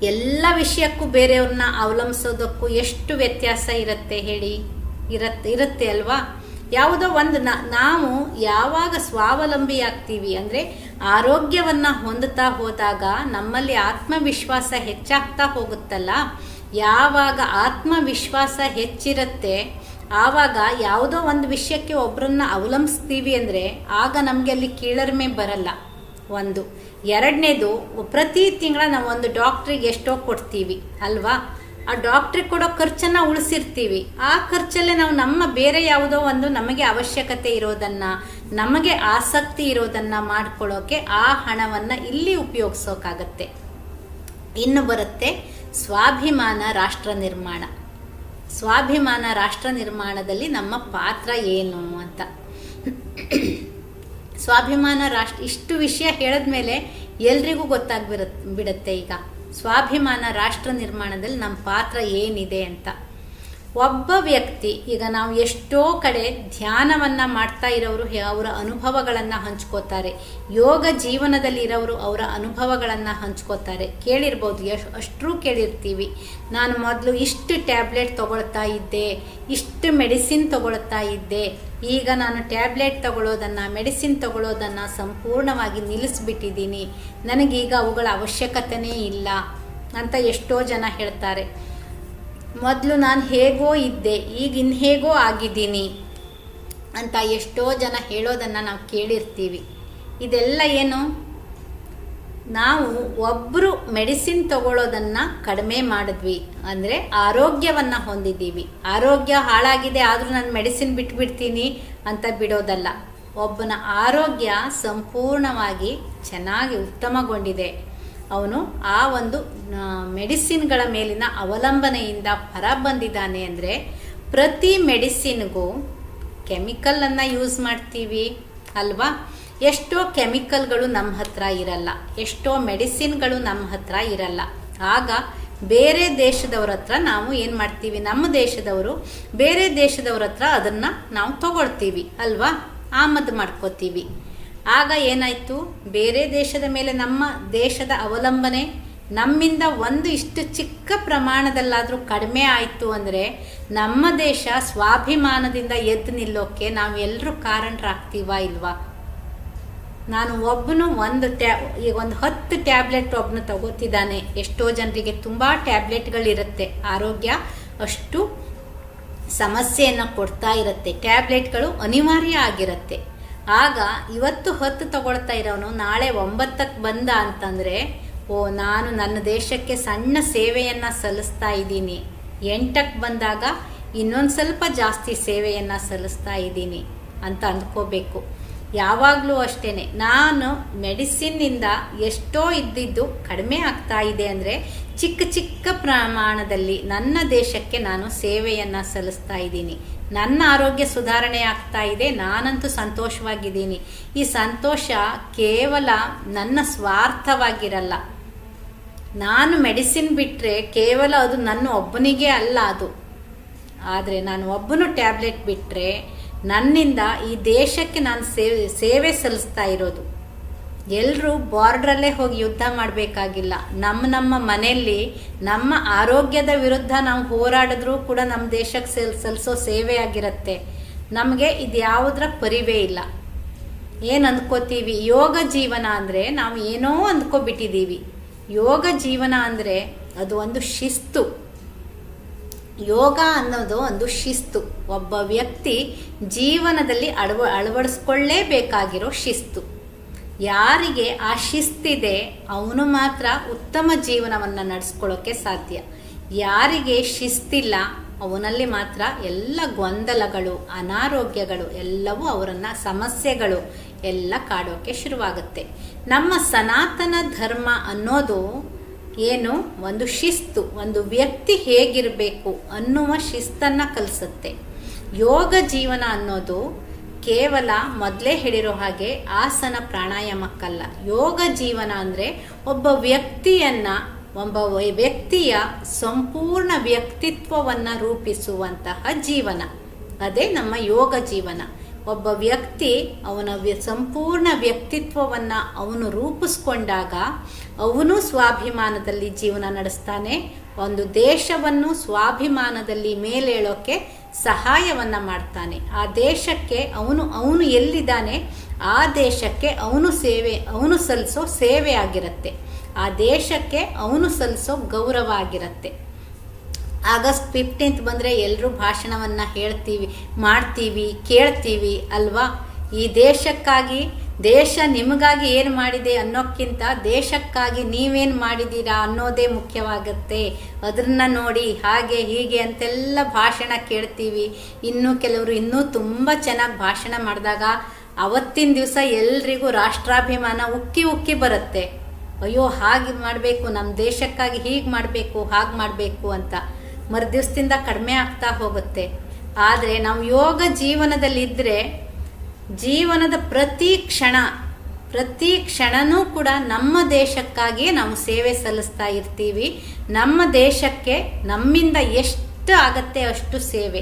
ಎಲ್ಲ ವಿಷಯಕ್ಕೂ ಬೇರೆಯವ್ರನ್ನ ಅವಲಂಬಿಸೋದಕ್ಕೂ ಎಷ್ಟು ವ್ಯತ್ಯಾಸ ಇರುತ್ತೆ ಹೇಳಿ? ಇರತ್ತೆ ಇರುತ್ತೆ ಅಲ್ವಾ? ಯಾವುದೋ ಒಂದು ನಾವು ಯಾವಾಗ ಸ್ವಾವಲಂಬಿ ಆಗ್ತೀವಿ ಅಂದರೆ ಆರೋಗ್ಯವನ್ನು ಹೊಂದುತ್ತಾ ಹೋದಾಗ ನಮ್ಮಲ್ಲಿ ಆತ್ಮವಿಶ್ವಾಸ ಹೆಚ್ಚಾಗ್ತಾ ಹೋಗುತ್ತಲ್ಲ? ಯಾವಾಗ ಆತ್ಮವಿಶ್ವಾಸ ಹೆಚ್ಚಿರುತ್ತೆ, ಆವಾಗ ಯಾವುದೋ ಒಂದು ವಿಷಯಕ್ಕೆ ಒಬ್ಬರನ್ನ ಅವಲಂಬಿಸ್ತೀವಿ ಅಂದರೆ ಆಗ ನಮಗೆ ಅಲ್ಲಿ ಕೀಳರಿಮೆ ಬರಲ್ಲ. ಒಂದು. ಎರಡನೇದು, ಪ್ರತಿ ತಿಂಗಳ ನಾವು ಒಂದು ಡಾಕ್ಟ್ರಿಗೆ ಎಷ್ಟೋ ಕೊಡ್ತೀವಿ, ಅಲ್ವಾ? ಆ ಡಾಕ್ಟ್ರಿಗೆ ಕೊಡೋ ಖರ್ಚನ್ನು ಉಳಿಸಿರ್ತೀವಿ. ಆ ಖರ್ಚಲ್ಲೇ ನಾವು ನಮ್ಮ ಬೇರೆ ಯಾವುದೋ ಒಂದು ನಮಗೆ ಅವಶ್ಯಕತೆ ಇರೋದನ್ನು, ನಮಗೆ ಆಸಕ್ತಿ ಇರೋದನ್ನು ಮಾಡ್ಕೊಳ್ಳೋಕೆ ಆ ಹಣವನ್ನು ಇಲ್ಲಿ ಉಪಯೋಗಿಸೋಕ್ಕಾಗತ್ತೆ ಇನ್ನು ಬರುತ್ತೆ ಸ್ವಾಭಿಮಾನ ರಾಷ್ಟ್ರ ನಿರ್ಮಾಣ. ಸ್ವಾಭಿಮಾನ ರಾಷ್ಟ್ರ ನಿರ್ಮಾಣದಲ್ಲಿ ನಮ್ಮ ಪಾತ್ರ ಏನು ಅಂತ. ಸ್ವಾಭಿಮಾನ ರಾಷ್ಟ್ರ, ಇಷ್ಟು ವಿಷಯ ಹೇಳಿದ್ಮೇಲೆ ಎಲ್ರಿಗೂ ಗೊತ್ತಾಗ್ಬಿರ ಬಿಡುತ್ತೆ ಈಗ. ಸ್ವಾಭಿಮಾನ ರಾಷ್ಟ್ರ ನಿರ್ಮಾಣದಲ್ಲಿ ನಮ್ಮ ಪಾತ್ರ ಏನಿದೆ ಅಂತ. ಒಬ್ಬ ವ್ಯಕ್ತಿ, ಈಗ ನಾವು ಎಷ್ಟೋ ಕಡೆ ಧ್ಯಾನವನ್ನು ಮಾಡ್ತಾ ಇರೋರು ಅವರ ಅನುಭವಗಳನ್ನು ಹಂಚ್ಕೋತಾರೆ. ಯೋಗ ಜೀವನದಲ್ಲಿ ಇರೋರು ಅವರ ಅನುಭವಗಳನ್ನು ಹಂಚ್ಕೋತಾರೆ. ಕೇಳಿರ್ಬೋದು ಎಷ್ಟು ಅಷ್ಟರೂ ಕೇಳಿರ್ತೀವಿ. ನಾನು ಮೊದಲು ಇಷ್ಟು ಟ್ಯಾಬ್ಲೆಟ್ ತೊಗೊಳ್ತಾ ಇದ್ದೆ, ಇಷ್ಟು ಮೆಡಿಸಿನ್ ತಗೊಳ್ತಾ ಇದ್ದೆ, ಈಗ ನಾನು ಟ್ಯಾಬ್ಲೆಟ್ ತಗೊಳ್ಳೋದನ್ನು ಮೆಡಿಸಿನ್ ತಗೊಳ್ಳೋದನ್ನು ಸಂಪೂರ್ಣವಾಗಿ ನಿಲ್ಲಿಸ್ಬಿಟ್ಟಿದ್ದೀನಿ. ನನಗೀಗ ಅವುಗಳ ಅವಶ್ಯಕತೆನೇ ಇಲ್ಲ ಅಂತ ಎಷ್ಟೋ ಜನ ಹೇಳ್ತಾರೆ. ಮೊದಲು ನಾನು ಹೇಗೋ ಇದ್ದೆ ಈಗ ಇನ್ನು ಹೇಗೋ ಆಗಿದ್ದೀನಿ ಅಂತ ಎಷ್ಟೋ ಜನ ಹೇಳೋದನ್ನು ನಾವು ಕೇಳಿರ್ತೀವಿ. ಇದೆಲ್ಲ ಏನು? ನಾವು ಒಬ್ಬರು ಮೆಡಿಸಿನ್ ತಗೊಳ್ಳೋದನ್ನು ಕಡಿಮೆ ಮಾಡಿದ್ವಿ. ಅಂದರೆ ಆರೋಗ್ಯವನ್ನು ಹೊಂದಿದ್ದೀವಿ. ಆರೋಗ್ಯ ಹಾಳಾಗಿದೆ, ಆದರೂ ನಾನು ಮೆಡಿಸಿನ್ ಬಿಟ್ಬಿಡ್ತೀನಿ ಅಂತ ಬಿಡೋದಲ್ಲ. ಒಬ್ಬನ ಆರೋಗ್ಯ ಸಂಪೂರ್ಣವಾಗಿ ಚೆನ್ನಾಗಿ ಉತ್ತಮಗೊಂಡಿದೆ. ಅವನು ಆ ಒಂದು ಮೆಡಿಸಿನ್ಗಳ ಮೇಲಿನ ಅವಲಂಬನೆಯಿಂದ ಹೊರ ಬಂದಿದ್ದಾನೆ ಅಂದರೆ ಪ್ರತಿ ಮೆಡಿಸಿನ್ಗೂ ಕೆಮಿಕಲನ್ನು ಯೂಸ್ ಮಾಡ್ತೀವಿ ಅಲ್ವಾ? ಎಷ್ಟೋ ಕೆಮಿಕಲ್ಗಳು ನಮ್ಮ ಹತ್ರ ಇರಲ್ಲ, ಎಷ್ಟೋ ಮೆಡಿಸಿನ್ಗಳು ನಮ್ಮ ಹತ್ರ ಇರಲ್ಲ. ಆಗ ಬೇರೆ ದೇಶದವ್ರ ಹತ್ರ ನಾವು ಏನು ಮಾಡ್ತೀವಿ? ನಮ್ಮ ದೇಶದವರು ಬೇರೆ ದೇಶದವ್ರ ಹತ್ರ ಅದನ್ನು ನಾವು ತಗೊಳ್ತೀವಿ ಅಲ್ವಾ? ಆಮದು ಮಾಡ್ಕೋತೀವಿ. ಆಗ ಏನಾಯಿತು? ಬೇರೆ ದೇಶದ ಮೇಲೆ ನಮ್ಮ ದೇಶದ ಅವಲಂಬನೆ, ನಮ್ಮಿಂದ ಒಂದು ಇಷ್ಟು ಚಿಕ್ಕ ಪ್ರಮಾಣದಲ್ಲಾದರೂ ಕಡಿಮೆ ಆಯಿತು ಅಂದರೆ ನಮ್ಮ ದೇಶ ಸ್ವಾಭಿಮಾನದಿಂದ ಎದ್ದು ನಿಲ್ಲೋಕ್ಕೆ ನಾವೆಲ್ಲರೂ ಕಾರಣರಾಗ್ತೀವಾ ಇಲ್ವಾ? ನಾನು ಒಬ್ಬನು ಒಂದು ಟ್ಯಾ, ಈಗ ಒಂದು ಹತ್ತು ಟ್ಯಾಬ್ಲೆಟ್ ಒಬ್ಬನು ತಗೋತಿದ್ದಾನೆ. ಎಷ್ಟೋ ಜನರಿಗೆ ತುಂಬ ಟ್ಯಾಬ್ಲೆಟ್ಗಳಿರುತ್ತೆ. ಆರೋಗ್ಯ ಅಷ್ಟು ಸಮಸ್ಯೆಯನ್ನು ಕೊಡ್ತಾ ಇರುತ್ತೆ. ಟ್ಯಾಬ್ಲೆಟ್ಗಳು ಅನಿವಾರ್ಯ ಆಗಿರುತ್ತೆ. ಆಗ ಇವತ್ತು ಹೊತ್ತು ತಗೊಳ್ತಾ ಇರೋನು, ನಾಳೆ ಒಂಬತ್ತಕ್ಕೆ ಬಂದ ಅಂತಂದರೆ, ಓ, ನಾನು ನನ್ನ ದೇಶಕ್ಕೆ ಸಣ್ಣ ಸೇವೆಯನ್ನು ಸಲ್ಲಿಸ್ತಾ ಇದ್ದೀನಿ. ಎಂಟಕ್ಕೆ ಬಂದಾಗ ಇನ್ನೊಂದು ಸ್ವಲ್ಪ ಜಾಸ್ತಿ ಸೇವೆಯನ್ನು ಸಲ್ಲಿಸ್ತಾ ಇದ್ದೀನಿ ಅಂತ ಅಂದ್ಕೋಬೇಕು. ಯಾವಾಗಲೂ ಅಷ್ಟೇ ನಾನು ಮೆಡಿಸಿನ್ನಿಂದ ಎಷ್ಟೋ ಇದ್ದಿದ್ದು ಕಡಿಮೆ ಆಗ್ತಾ ಇದೆ ಅಂದರೆ, ಚಿಕ್ಕ ಚಿಕ್ಕ ಪ್ರಮಾಣದಲ್ಲಿ ನನ್ನ ದೇಶಕ್ಕೆ ನಾನು ಸೇವೆಯನ್ನು ಸಲ್ಲಿಸ್ತಾ ಇದ್ದೀನಿ. ನನ್ನ ಆರೋಗ್ಯ ಸುಧಾರಣೆ ಆಗ್ತಾ ಇದೆ, ನಾನಂತೂ ಸಂತೋಷವಾಗಿದ್ದೀನಿ. ಈ ಸಂತೋಷ ಕೇವಲ ನನ್ನ ಸ್ವಾರ್ಥವಾಗಿರಲ್ಲ. ನಾನು ಮೆಡಿಸಿನ್ ಬಿಟ್ಟರೆ ಕೇವಲ ಅದು ನನ್ನ ಒಬ್ಬನಿಗೆ ಅಲ್ಲ ಅದು. ಆದರೆ ನಾನು ಒಬ್ಬನು ಟ್ಯಾಬ್ಲೆಟ್ ಬಿಟ್ಟರೆ ನನ್ನಿಂದ ಈ ದೇಶಕ್ಕೆ ನಾನು ಸೇವೆ ಸೇವೆ ಸಲ್ಲಿಸ್ತಾ ಇರೋದು. ಎಲ್ಲರೂ ಬಾರ್ಡ್ರಲ್ಲೇ ಹೋಗಿ ಯುದ್ಧ ಮಾಡಬೇಕಾಗಿಲ್ಲ. ನಮ್ಮ ನಮ್ಮ ಮನೆಯಲ್ಲಿ ನಮ್ಮ ಆರೋಗ್ಯದ ವಿರುದ್ಧ ನಾವು ಹೋರಾಡಿದ್ರೂ ಕೂಡ ನಮ್ಮ ದೇಶಕ್ಕೆ ಸೆಲ್ ಸಲ್ಲಿಸೋ ಸೇವೆ ಆಗಿರುತ್ತೆ. ನಮಗೆ ಇದು ಯಾವುದರ ಪರಿವೇ ಇಲ್ಲ. ಏನು ಅಂದ್ಕೋತೀವಿ ಯೋಗ ಜೀವನ ಅಂದರೆ ನಾವು ಏನೋ ಅಂದ್ಕೊಬಿಟ್ಟಿದ್ದೀವಿ ಯೋಗ ಜೀವನ ಅಂದರೆ ಅದು ಒಂದು ಶಿಸ್ತು. ಯೋಗ ಅನ್ನೋದು ಒಂದು ಶಿಸ್ತು. ಒಬ್ಬ ವ್ಯಕ್ತಿ ಜೀವನದಲ್ಲಿ ಅಳವ, ಅಳವಡಿಸ್ಕೊಳ್ಳೇಬೇಕಾಗಿರೋ ಶಿಸ್ತು. ಯಾರಿಗೆ ಆ ಶಿಸ್ತಿದೆ ಅವನು ಮಾತ್ರ ಉತ್ತಮ ಜೀವನವನ್ನು ನಡೆಸ್ಕೊಳ್ಳೋಕ್ಕೆ ಸಾಧ್ಯ. ಯಾರಿಗೆ ಶಿಸ್ತಿಲ್ಲ ಅವನಲ್ಲಿ ಮಾತ್ರ ಎಲ್ಲ ಗೊಂದಲಗಳು, ಅನಾರೋಗ್ಯಗಳು ಎಲ್ಲವೂ ಅವರನ್ನು ಸಮಸ್ಯೆಗಳು ಎಲ್ಲ ಕಾಡೋಕ್ಕೆ ಶುರುವಾಗುತ್ತೆ. ನಮ್ಮ ಸನಾತನ ಧರ್ಮ ಅನ್ನೋದು ಏನು? ಒಂದು ಶಿಸ್ತು, ಒಂದು ವ್ಯಕ್ತಿ ಹೇಗಿರಬೇಕು ಅನ್ನುವ ಶಿಸ್ತನ್ನು ಕಲಿಸುತ್ತೆ. ಯೋಗ ಜೀವನ ಅನ್ನೋದು ಕೇವಲ ಮೊದಲೇ ಹೇಳಿರೋ ಹಾಗೆ ಆಸನ ಪ್ರಾಣಾಯಾಮಕ್ಕಲ್ಲ. ಯೋಗ ಜೀವನ ಅಂದರೆ ಒಬ್ಬ ವ್ಯಕ್ತಿಯನ್ನು, ಒಬ್ಬ ವ್ಯಕ್ತಿಯ ಸಂಪೂರ್ಣ ವ್ಯಕ್ತಿತ್ವವನ್ನು ರೂಪಿಸುವಂತಹ ಜೀವನ. ಅದೇ ನಮ್ಮ ಯೋಗ ಜೀವನ. ಒಬ್ಬ ವ್ಯಕ್ತಿ ಅವನ ಸಂಪೂರ್ಣ ವ್ಯಕ್ತಿತ್ವವನ್ನು ಅವನು ರೂಪಿಸ್ಕೊಂಡಾಗ ಅವನು ಸ್ವಾಭಿಮಾನದಲ್ಲಿ ಜೀವನ ನಡೆಸ್ತಾನೆ. ಒಂದು ದೇಶವನ್ನು ಸ್ವಾಭಿಮಾನದಲ್ಲಿ ಮೇಲೇಳೋಕ್ಕೆ ಸಹಾಯವನ್ನು ಮಾಡ್ತಾನೆ. ಆ ದೇಶಕ್ಕೆ ಅವನು ಅವನು ಎಲ್ಲಿದ್ದಾನೆ, ಆ ದೇಶಕ್ಕೆ ಅವನು ಸೇವೆ, ಅವನು ಸಲ್ಲಿಸೋ ಸೇವೆ ಆಗಿರುತ್ತೆ. ಆ ದೇಶಕ್ಕೆ ಅವನು ಸಲ್ಲಿಸೋ ಗೌರವ ಆಗಿರುತ್ತೆ. ಆಗಸ್ಟ್ ಫಿಫ್ಟೀನ್ತ್ ಬಂದರೆ ಎಲ್ಲರೂ ಭಾಷಣವನ್ನು ಹೇಳ್ತೀವಿ, ಮಾಡ್ತೀವಿ, ಕೇಳ್ತೀವಿ ಅಲ್ವಾ? ಈ ದೇಶಕ್ಕಾಗಿ ದೇಶ ನಿಮಗಾಗಿ ಏನು ಮಾಡಿದೆ ಅನ್ನೋಕ್ಕಿಂತ ದೇಶಕ್ಕಾಗಿ ನೀವೇನು ಮಾಡಿದ್ದೀರಾ ಅನ್ನೋದೇ ಮುಖ್ಯವಾಗುತ್ತೆ. ಅದನ್ನು ನೋಡಿ ಹಾಗೆ ಹೀಗೆ ಅಂತೆಲ್ಲ ಭಾಷಣ ಕೇಳ್ತೀವಿ. ಇನ್ನು ಕೆಲವರು ಇನ್ನೂ ತುಂಬ ಚೆನ್ನಾಗಿ ಭಾಷಣ ಮಾಡಿದಾಗ ಅವತ್ತಿನ ದಿವಸ ಎಲ್ರಿಗೂ ರಾಷ್ಟ್ರಾಭಿಮಾನ ಉಕ್ಕಿ ಉಕ್ಕಿ ಬರುತ್ತೆ. ಅಯ್ಯೋ, ಹಾಗೆ ಮಾಡಬೇಕು ನಮ್ಮ ದೇಶಕ್ಕಾಗಿ ಹೀಗೆ ಮಾಡಬೇಕು, ಹಾಗೆ ಮಾಡಬೇಕು ಅಂತ. ಮರುದಿವ್ಸದಿಂದ ಕಡಿಮೆ ಆಗ್ತಾ ಹೋಗುತ್ತೆ. ಆದರೆ ನಾವು ಯೋಗ ಜೀವನದಲ್ಲಿದ್ದರೆ ಜೀವನದ ಪ್ರತಿ ಕ್ಷಣ, ಪ್ರತಿ ಕ್ಷಣನೂ ಕೂಡ ನಮ್ಮ ದೇಶಕ್ಕಾಗಿಯೇ ನಾವು ಸೇವೆ ಸಲ್ಲಿಸ್ತಾ ಇರ್ತೀವಿ. ನಮ್ಮ ದೇಶಕ್ಕೆ, ನಮ್ಮಿಂದ ಎಷ್ಟು ಆಗತ್ತೆ ಅಷ್ಟು ಸೇವೆ.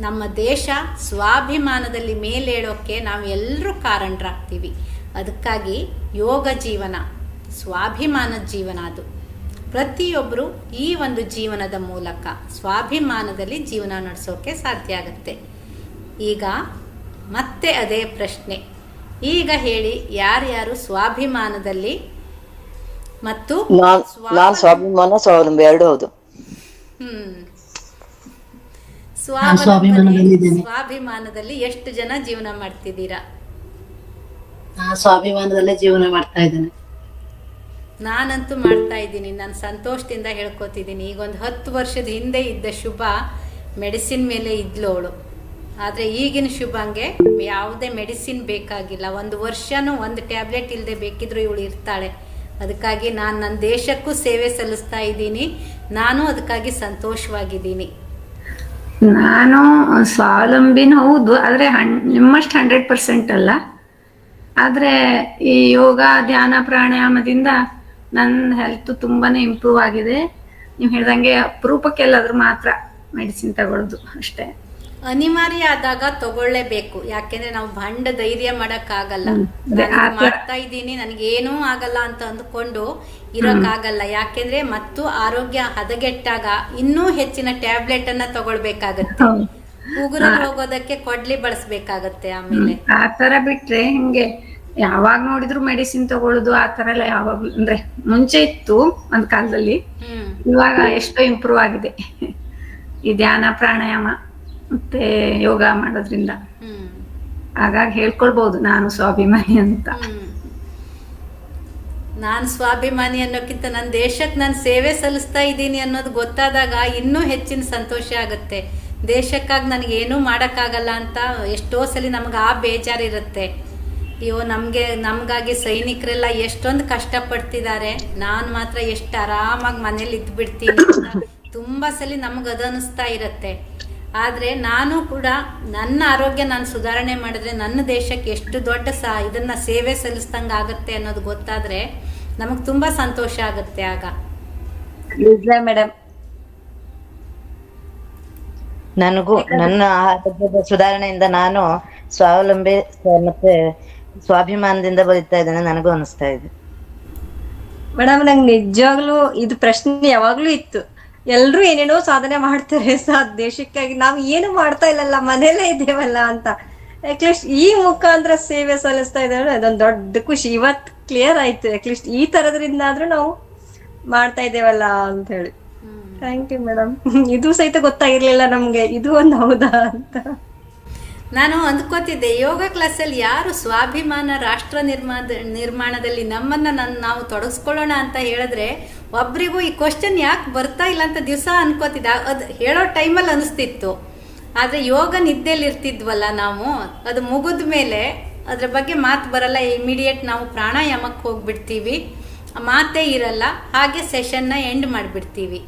ನಮ್ಮ ದೇಶ ಸ್ವಾಭಿಮಾನದಲ್ಲಿ ಮೇಲೇಳೋಕ್ಕೆ ನಾವು ಎಲ್ಲರೂ ಕಾರಣರಾಗ್ತೀವಿ. ಅದಕ್ಕಾಗಿ ಯೋಗ ಜೀವನ ಸ್ವಾಭಿಮಾನದ ಜೀವನ ಅದು. ಪ್ರತಿಯೊಬ್ಬರು ಈ ಒಂದು ಜೀವನದ ಮೂಲಕ ಸ್ವಾಭಿಮಾನದಲ್ಲಿ ಜೀವನ ನಡೆಸೋಕೆ ಸಾಧ್ಯ ಆಗುತ್ತೆ. ಈಗ ಮತ್ತೆ ಅದೇ ಪ್ರಶ್ನೆ. ಈಗ ಹೇಳಿ ಯಾರ್ಯಾರು ಸ್ವಾಭಿಮಾನದಲ್ಲಿ ಮತ್ತು ನಾನು ಸ್ವಾಭಿಮಾನ ಸ್ವಾವಲಂಬಿ ಎರಡು ಹೌದು. ಹ್ಮ್. ಸ್ವಾಭಿಮಾನದಲ್ಲಿ ಎಷ್ಟು ಜನ ಜೀವನ ಮಾಡ್ತಿದ್ದೀರಾ? ಸ್ವಾಭಿಮಾನದಲ್ಲೇ ಜೀವನ ಮಾಡ್ತಾ ಇದ್ದೇನೆ. ನಾನಂತೂ ಮಾಡ್ತಾ ಇದ್ದೀನಿ. ನಾನು ಸಂತೋಷದಿಂದ ಹೇಳ್ಕೊತಿದ್ದೀನಿ. ಈಗ ಒಂದು ಹತ್ತು ವರ್ಷದ ಹಿಂದೆ ಇದ್ದ ಶುಭ ಮೆಡಿಸಿನ್ ಮೇಲೆ ಇದ್ಲು ಅವಳು. ಆದರೆ ಈಗಿನ ಶುಭಂಗೆ ಯಾವುದೇ ಮೆಡಿಸಿನ್ ಬೇಕಾಗಿಲ್ಲ. ಒಂದು ವರ್ಷನೂ ಒಂದು ಟ್ಯಾಬ್ಲೆಟ್ ಇಲ್ಲದೆ ಬೇಕಿದ್ರೂ ಇವಳು ಇರ್ತಾಳೆ. ಅದಕ್ಕಾಗಿ ನಾನು ನನ್ನ ದೇಶಕ್ಕೂ ಸೇವೆ ಸಲ್ಲಿಸ್ತಾ ಇದ್ದೀನಿ. ನಾನು ಅದಕ್ಕಾಗಿ ಸಂತೋಷವಾಗಿದ್ದೀನಿ. ನಾನು ಸ್ವಾವಲಂಬಿನ ಹೌದು, ಆದರೆ ಹಣ್- ನಿಮ್ಮಷ್ಟು ಹಂಡ್ರೆಡ್ ಪರ್ಸೆಂಟ್ ಅಲ್ಲ. ಆದರೆ ಈ ಯೋಗ, ಧ್ಯಾನ, ಪ್ರಾಣಾಯಾಮದಿಂದ ನನ್ನ ಹೆಲ್ತ್ ತುಂಬಾ ಇಂಪ್ರೂವ್ ಆಗಿದೆ. ನೀವು ಹೇಳ್ದಂಗೆ ಅಪರೂಪಕ್ಕೆಲ್ಲಾದ್ರೂ ಮಾತ್ರ ಮೆಡಿಸಿನ್ ತಗೊಳ್ಳೋದು ಅಷ್ಟೇ. ಅನಿವಾರ್ಯ ಆದಾಗ ತಗೊಳ್ಳೇಬೇಕು. ಯಾಕೆಂದ್ರೆ ನಾವು ಬಂಡ ಧೈರ್ಯ ಮಾಡಕ್ ಆಗಲ್ಲ ಮಾಡ್ತಾ ಇದ್ದೀನಿ ನನಗೇನೂ ಆಗಲ್ಲ ಅಂತ ಅಂದ್ಕೊಂಡು ಇರೋಕ್ಕಾಗಲ್ಲ. ಯಾಕೆಂದ್ರೆ ಮತ್ತು ಆರೋಗ್ಯ ಹದಗೆಟ್ಟಾಗ ಇನ್ನೂ ಹೆಚ್ಚಿನ ಟ್ಯಾಬ್ಲೆಟ್ ಅನ್ನ ತಗೊಳ್ಬೇಕಾಗತ್ತೆ ಉಗುರ ಹೋಗೋದಕ್ಕೆ ಕೊಡ್ಲಿ ಬಳಸ್ಬೇಕಾಗತ್ತೆ ಆಮೇಲೆ. ಆ ತರ ಬಿಟ್ರೆ ಹಿಂಗೆ? ಯಾವಾಗ ನೋಡಿದ್ರು ಮೆಡಿಸಿನ್ ತಗೊಳ್ಳೋದು ಆತರ ತರ ಎಲ್ಲ ಯಾವಾಗ ಅಂದ್ರೆ ಮುಂಚೆ ಇತ್ತು ಒಂದ್ ಕಾಲದಲ್ಲಿ. ಇವಾಗ ಎಷ್ಟೋ ಇಂಪ್ರೂವ್ ಆಗಿದೆ. ಈ ಧ್ಯಾನ ಪ್ರಾಣಾಯಾಮ. ಮತ್ತೆ ಯೋಗ ಮಾಡೋದ್ರಿಂದ. ಹಾಗಾಗಿ ಹೇಳ್ಕೊಳ್ಬಹುದು ನಾನು ಸ್ವಾಭಿಮಾನಿ ಅಂತ. ನಾನು ಸ್ವಾಭಿಮಾನಿ ಅನ್ನೋಕ್ಕಿಂತ ನನ್ನ ದೇಶಕ್ಕೆ ನಾನು ಸೇವೆ ಸಲ್ಲಿಸ್ತಾ ಇದ್ದೀನಿ ಅನ್ನೋದು ಗೊತ್ತಾದಾಗ ಇನ್ನೂ ಹೆಚ್ಚಿನ ಸಂತೋಷ ಆಗುತ್ತೆ. ದೇಶಕ್ಕಾಗಿ ನನಗೆ ಏನೂ ಮಾಡೋಕ್ಕಾಗಲ್ಲ ಅಂತ ಎಷ್ಟೋ ಸಲ ನಮ್ಗೆ ಆ ಬೇಜಾರಿರುತ್ತೆ. ಅಯ್ಯೋ ನಮಗೆ ನಮಗಾಗಿ ಸೈನಿಕರೆಲ್ಲ ಎಷ್ಟೊಂದು ಕಷ್ಟಪಡ್ತಿದ್ದಾರೆ ನಾನು ಮಾತ್ರ ಎಷ್ಟು ಆರಾಮಾಗಿ ಮನೇಲಿ ಇದ್ಬಿಡ್ತೀನಿ ಅಂತ. ತುಂಬ ಸಲ ನಮ್ಗೆ ಅದು ಅನ್ನಿಸ್ತಾ ಇರುತ್ತೆ. ಆದರೆ ನಾನು ಕೂಡ ನನ್ನ ಆರೋಗ್ಯ ನಾನು ಸುಧಾರಣೆ ಮಾಡಿದ್ರೆ ನನ್ನ ದೇಶಕ್ಕೆ ಎಷ್ಟು ದೊಡ್ಡ ಸಹ ಇದನ್ನು ಸೇವೆ ಸಲ್ಲಿಸ್ದಂಗೆ ಆಗುತ್ತೆ ಅನ್ನೋದು ಗೊತ್ತಾದರೆ ನಮಗೆ ತುಂಬ ಸಂತೋಷ ಆಗುತ್ತೆ ಆಗ. ಮೇಡಮ್ ನನಗೂ ನನ್ನ ಆರೋಗ್ಯದ ಸುಧಾರಣೆಯಿಂದ ನಾನು ಸ್ವಾವಲಂಬಿ ಮತ್ತೆ ಸ್ವಾಭಿಮಾನದಿಂದ ಬದುಕ್ತಾ ಇದ್ದೇನೆ ನನಗೂ ಅನಿಸ್ತಾ ಇದೆ. ಮೇಡಮ್ ನಂಗೆ ನಿಜವಾಗ್ಲೂ ಇದು ಪ್ರಶ್ನೆ ಯಾವಾಗ್ಲೂ ಇತ್ತು. ಎಲ್ರು ಏನೇನೋ ಸಾಧನೆ ಮಾಡ್ತಾರೆ ಸಾ ದೇಶಕ್ಕಾಗಿ. ನಾವು ಏನು ಮಾಡ್ತಾ ಇಲ್ಲಲ್ಲ ಮನೇಲೇ ಇದ್ದೇವಲ್ಲ ಅಂತ. ಅಟ್ಲೀಸ್ಟ್ ಈ ಮುಖಾಂತರ ಸೇವೆ ಸಲ್ಲಿಸ್ತಾ ಇದ್ದೇವೆ. ಅದೊಂದು ದೊಡ್ಡ ಖುಷಿ. ಇವತ್ ಕ್ಲಿಯರ್ ಆಯ್ತು. ಅಟ್ಲೀಸ್ಟ್ ಈ ತರದ್ರಿಂದ ಆದ್ರೂ ನಾವು ಮಾಡ್ತಾ ಇದ್ದೇವಲ್ಲ ಅಂತ ಹೇಳಿ ಥ್ಯಾಂಕ್ ಯು ಮೇಡಮ್ ಇದು ಸಹಿತ ಗೊತ್ತಾಗಿರ್ಲಿಲ್ಲ ನಮ್ಗೆ. ಇದು ಒಂದು ಹೌದಾ ಅಂತ. ನಾನು ಅಂದ್ಕೋತಿದ್ದೆ, ಯೋಗ ಕ್ಲಾಸಲ್ಲಿ ಯಾರು ಸ್ವಾಭಿಮಾನ ರಾಷ್ಟ್ರ ನಿರ್ಮಾಣ ನಿರ್ಮಾಣದಲ್ಲಿ ನಮ್ಮನ್ನು ನಾವು ತೊಡಗಿಸ್ಕೊಳ್ಳೋಣ ಅಂತ ಹೇಳಿದ್ರೆ ಒಬ್ರಿಗೂ ಈ ಕ್ವಶನ್ ಯಾಕೆ ಬರ್ತಾ ಇಲ್ಲ ಅಂತ ದಿವಸ ಅನ್ಕೋತಿದ್ದ. ಅದು ಹೇಳೋ ಟೈಮಲ್ಲಿ ಅನಿಸ್ತಿತ್ತು. ಆದರೆ ಯೋಗ ನಿದ್ದೆಯಲ್ಲಿ ಇರ್ತಿದ್ವಲ್ಲ ನಾವು, ಅದು ಮುಗಿದ ಮೇಲೆ ಅದ್ರ ಬಗ್ಗೆ ಮಾತು ಬರಲ್ಲ. ಇಮಿಡಿಯೇಟ್ ನಾವು ಪ್ರಾಣಾಯಾಮಕ್ಕೆ ಹೋಗ್ಬಿಡ್ತೀವಿ. ಮಾತೇ ಇರಲ್ಲ. ಹಾಗೆ ಸೆಷನ್ನ ಎಂಡ್ ಮಾಡಿಬಿಡ್ತೀವಿ.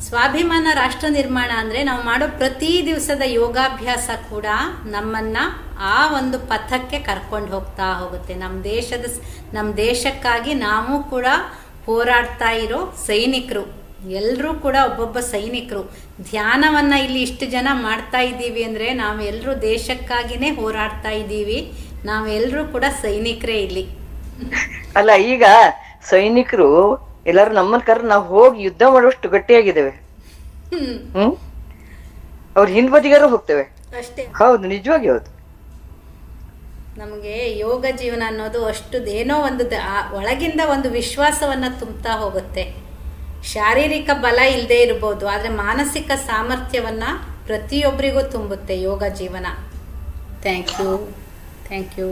ಸ್ವಾಭಿಮಾನ ರಾಷ್ಟ್ರ ನಿರ್ಮಾಣ ಅಂದರೆ ನಾವು ಮಾಡೋ ಪ್ರತಿ ದಿವಸದ ಯೋಗಾಭ್ಯಾಸ ಕೂಡ ನಮ್ಮನ್ನು ಆ ಒಂದು ಪಥಕ್ಕೆ ಕರ್ಕೊಂಡು ಹೋಗ್ತಾ ಹೋಗುತ್ತೆ. ನಮ್ಮ ದೇಶದ ನಮ್ಮ ದೇಶಕ್ಕಾಗಿ ನಾವು ಕೂಡ ಹೋರಾಡ್ತಾ ಇರೋ ಸೈನಿಕರು. ಎಲ್ಲರೂ ಕೂಡ ಒಬ್ಬೊಬ್ಬ ಸೈನಿಕರು. ಧ್ಯಾನವನ್ನ ಇಲ್ಲಿ ಇಷ್ಟು ಜನ ಮಾಡ್ತಾ ಇದ್ದೀವಿ ಅಂದರೆ ನಾವೆಲ್ಲರೂ ದೇಶಕ್ಕಾಗಿನೇ ಹೋರಾಡ್ತಾ ಇದ್ದೀವಿ. ನಾವೆಲ್ಲರೂ ಕೂಡ ಸೈನಿಕರೇ ಇಲ್ಲಿ. ಅಲ್ಲ ಈಗ ಸೈನಿಕರು ಎಲ್ಲರೂ ನಮ್ಮನ್ನ ಕರ್ ನಾವು ಹೋಗಿ ಯುದ್ಧ ಮಾಡುವಷ್ಟು ಗಟ್ಟಿಯಾಗಿದ್ದೇವೆ. ಹ್ಮ್. ಅವ್ರ ಹಿಂದ್ ಬದಿಗಾರು ಹೋಗ್ತೇವೆ. ಅಷ್ಟೇ. ಹೌದು ನಿಜವಾಗಿ ಹೌದು. ನಮಗೆ ಯೋಗ ಜೀವನ ಅನ್ನೋದು ಅಷ್ಟು ಏನೋ ಒಂದು ಒಳಗಿಂದ ಒಂದು ವಿಶ್ವಾಸವನ್ನು ತುಂಬ್ತಾ ಹೋಗುತ್ತೆ. ಶಾರೀರಿಕ ಬಲ ಇಲ್ಲದೆ ಇರ್ಬೋದು, ಆದರೆ ಮಾನಸಿಕ ಸಾಮರ್ಥ್ಯವನ್ನು ಪ್ರತಿಯೊಬ್ಬರಿಗೂ ತುಂಬುತ್ತೆ ಯೋಗ ಜೀವನ. Thank you thank you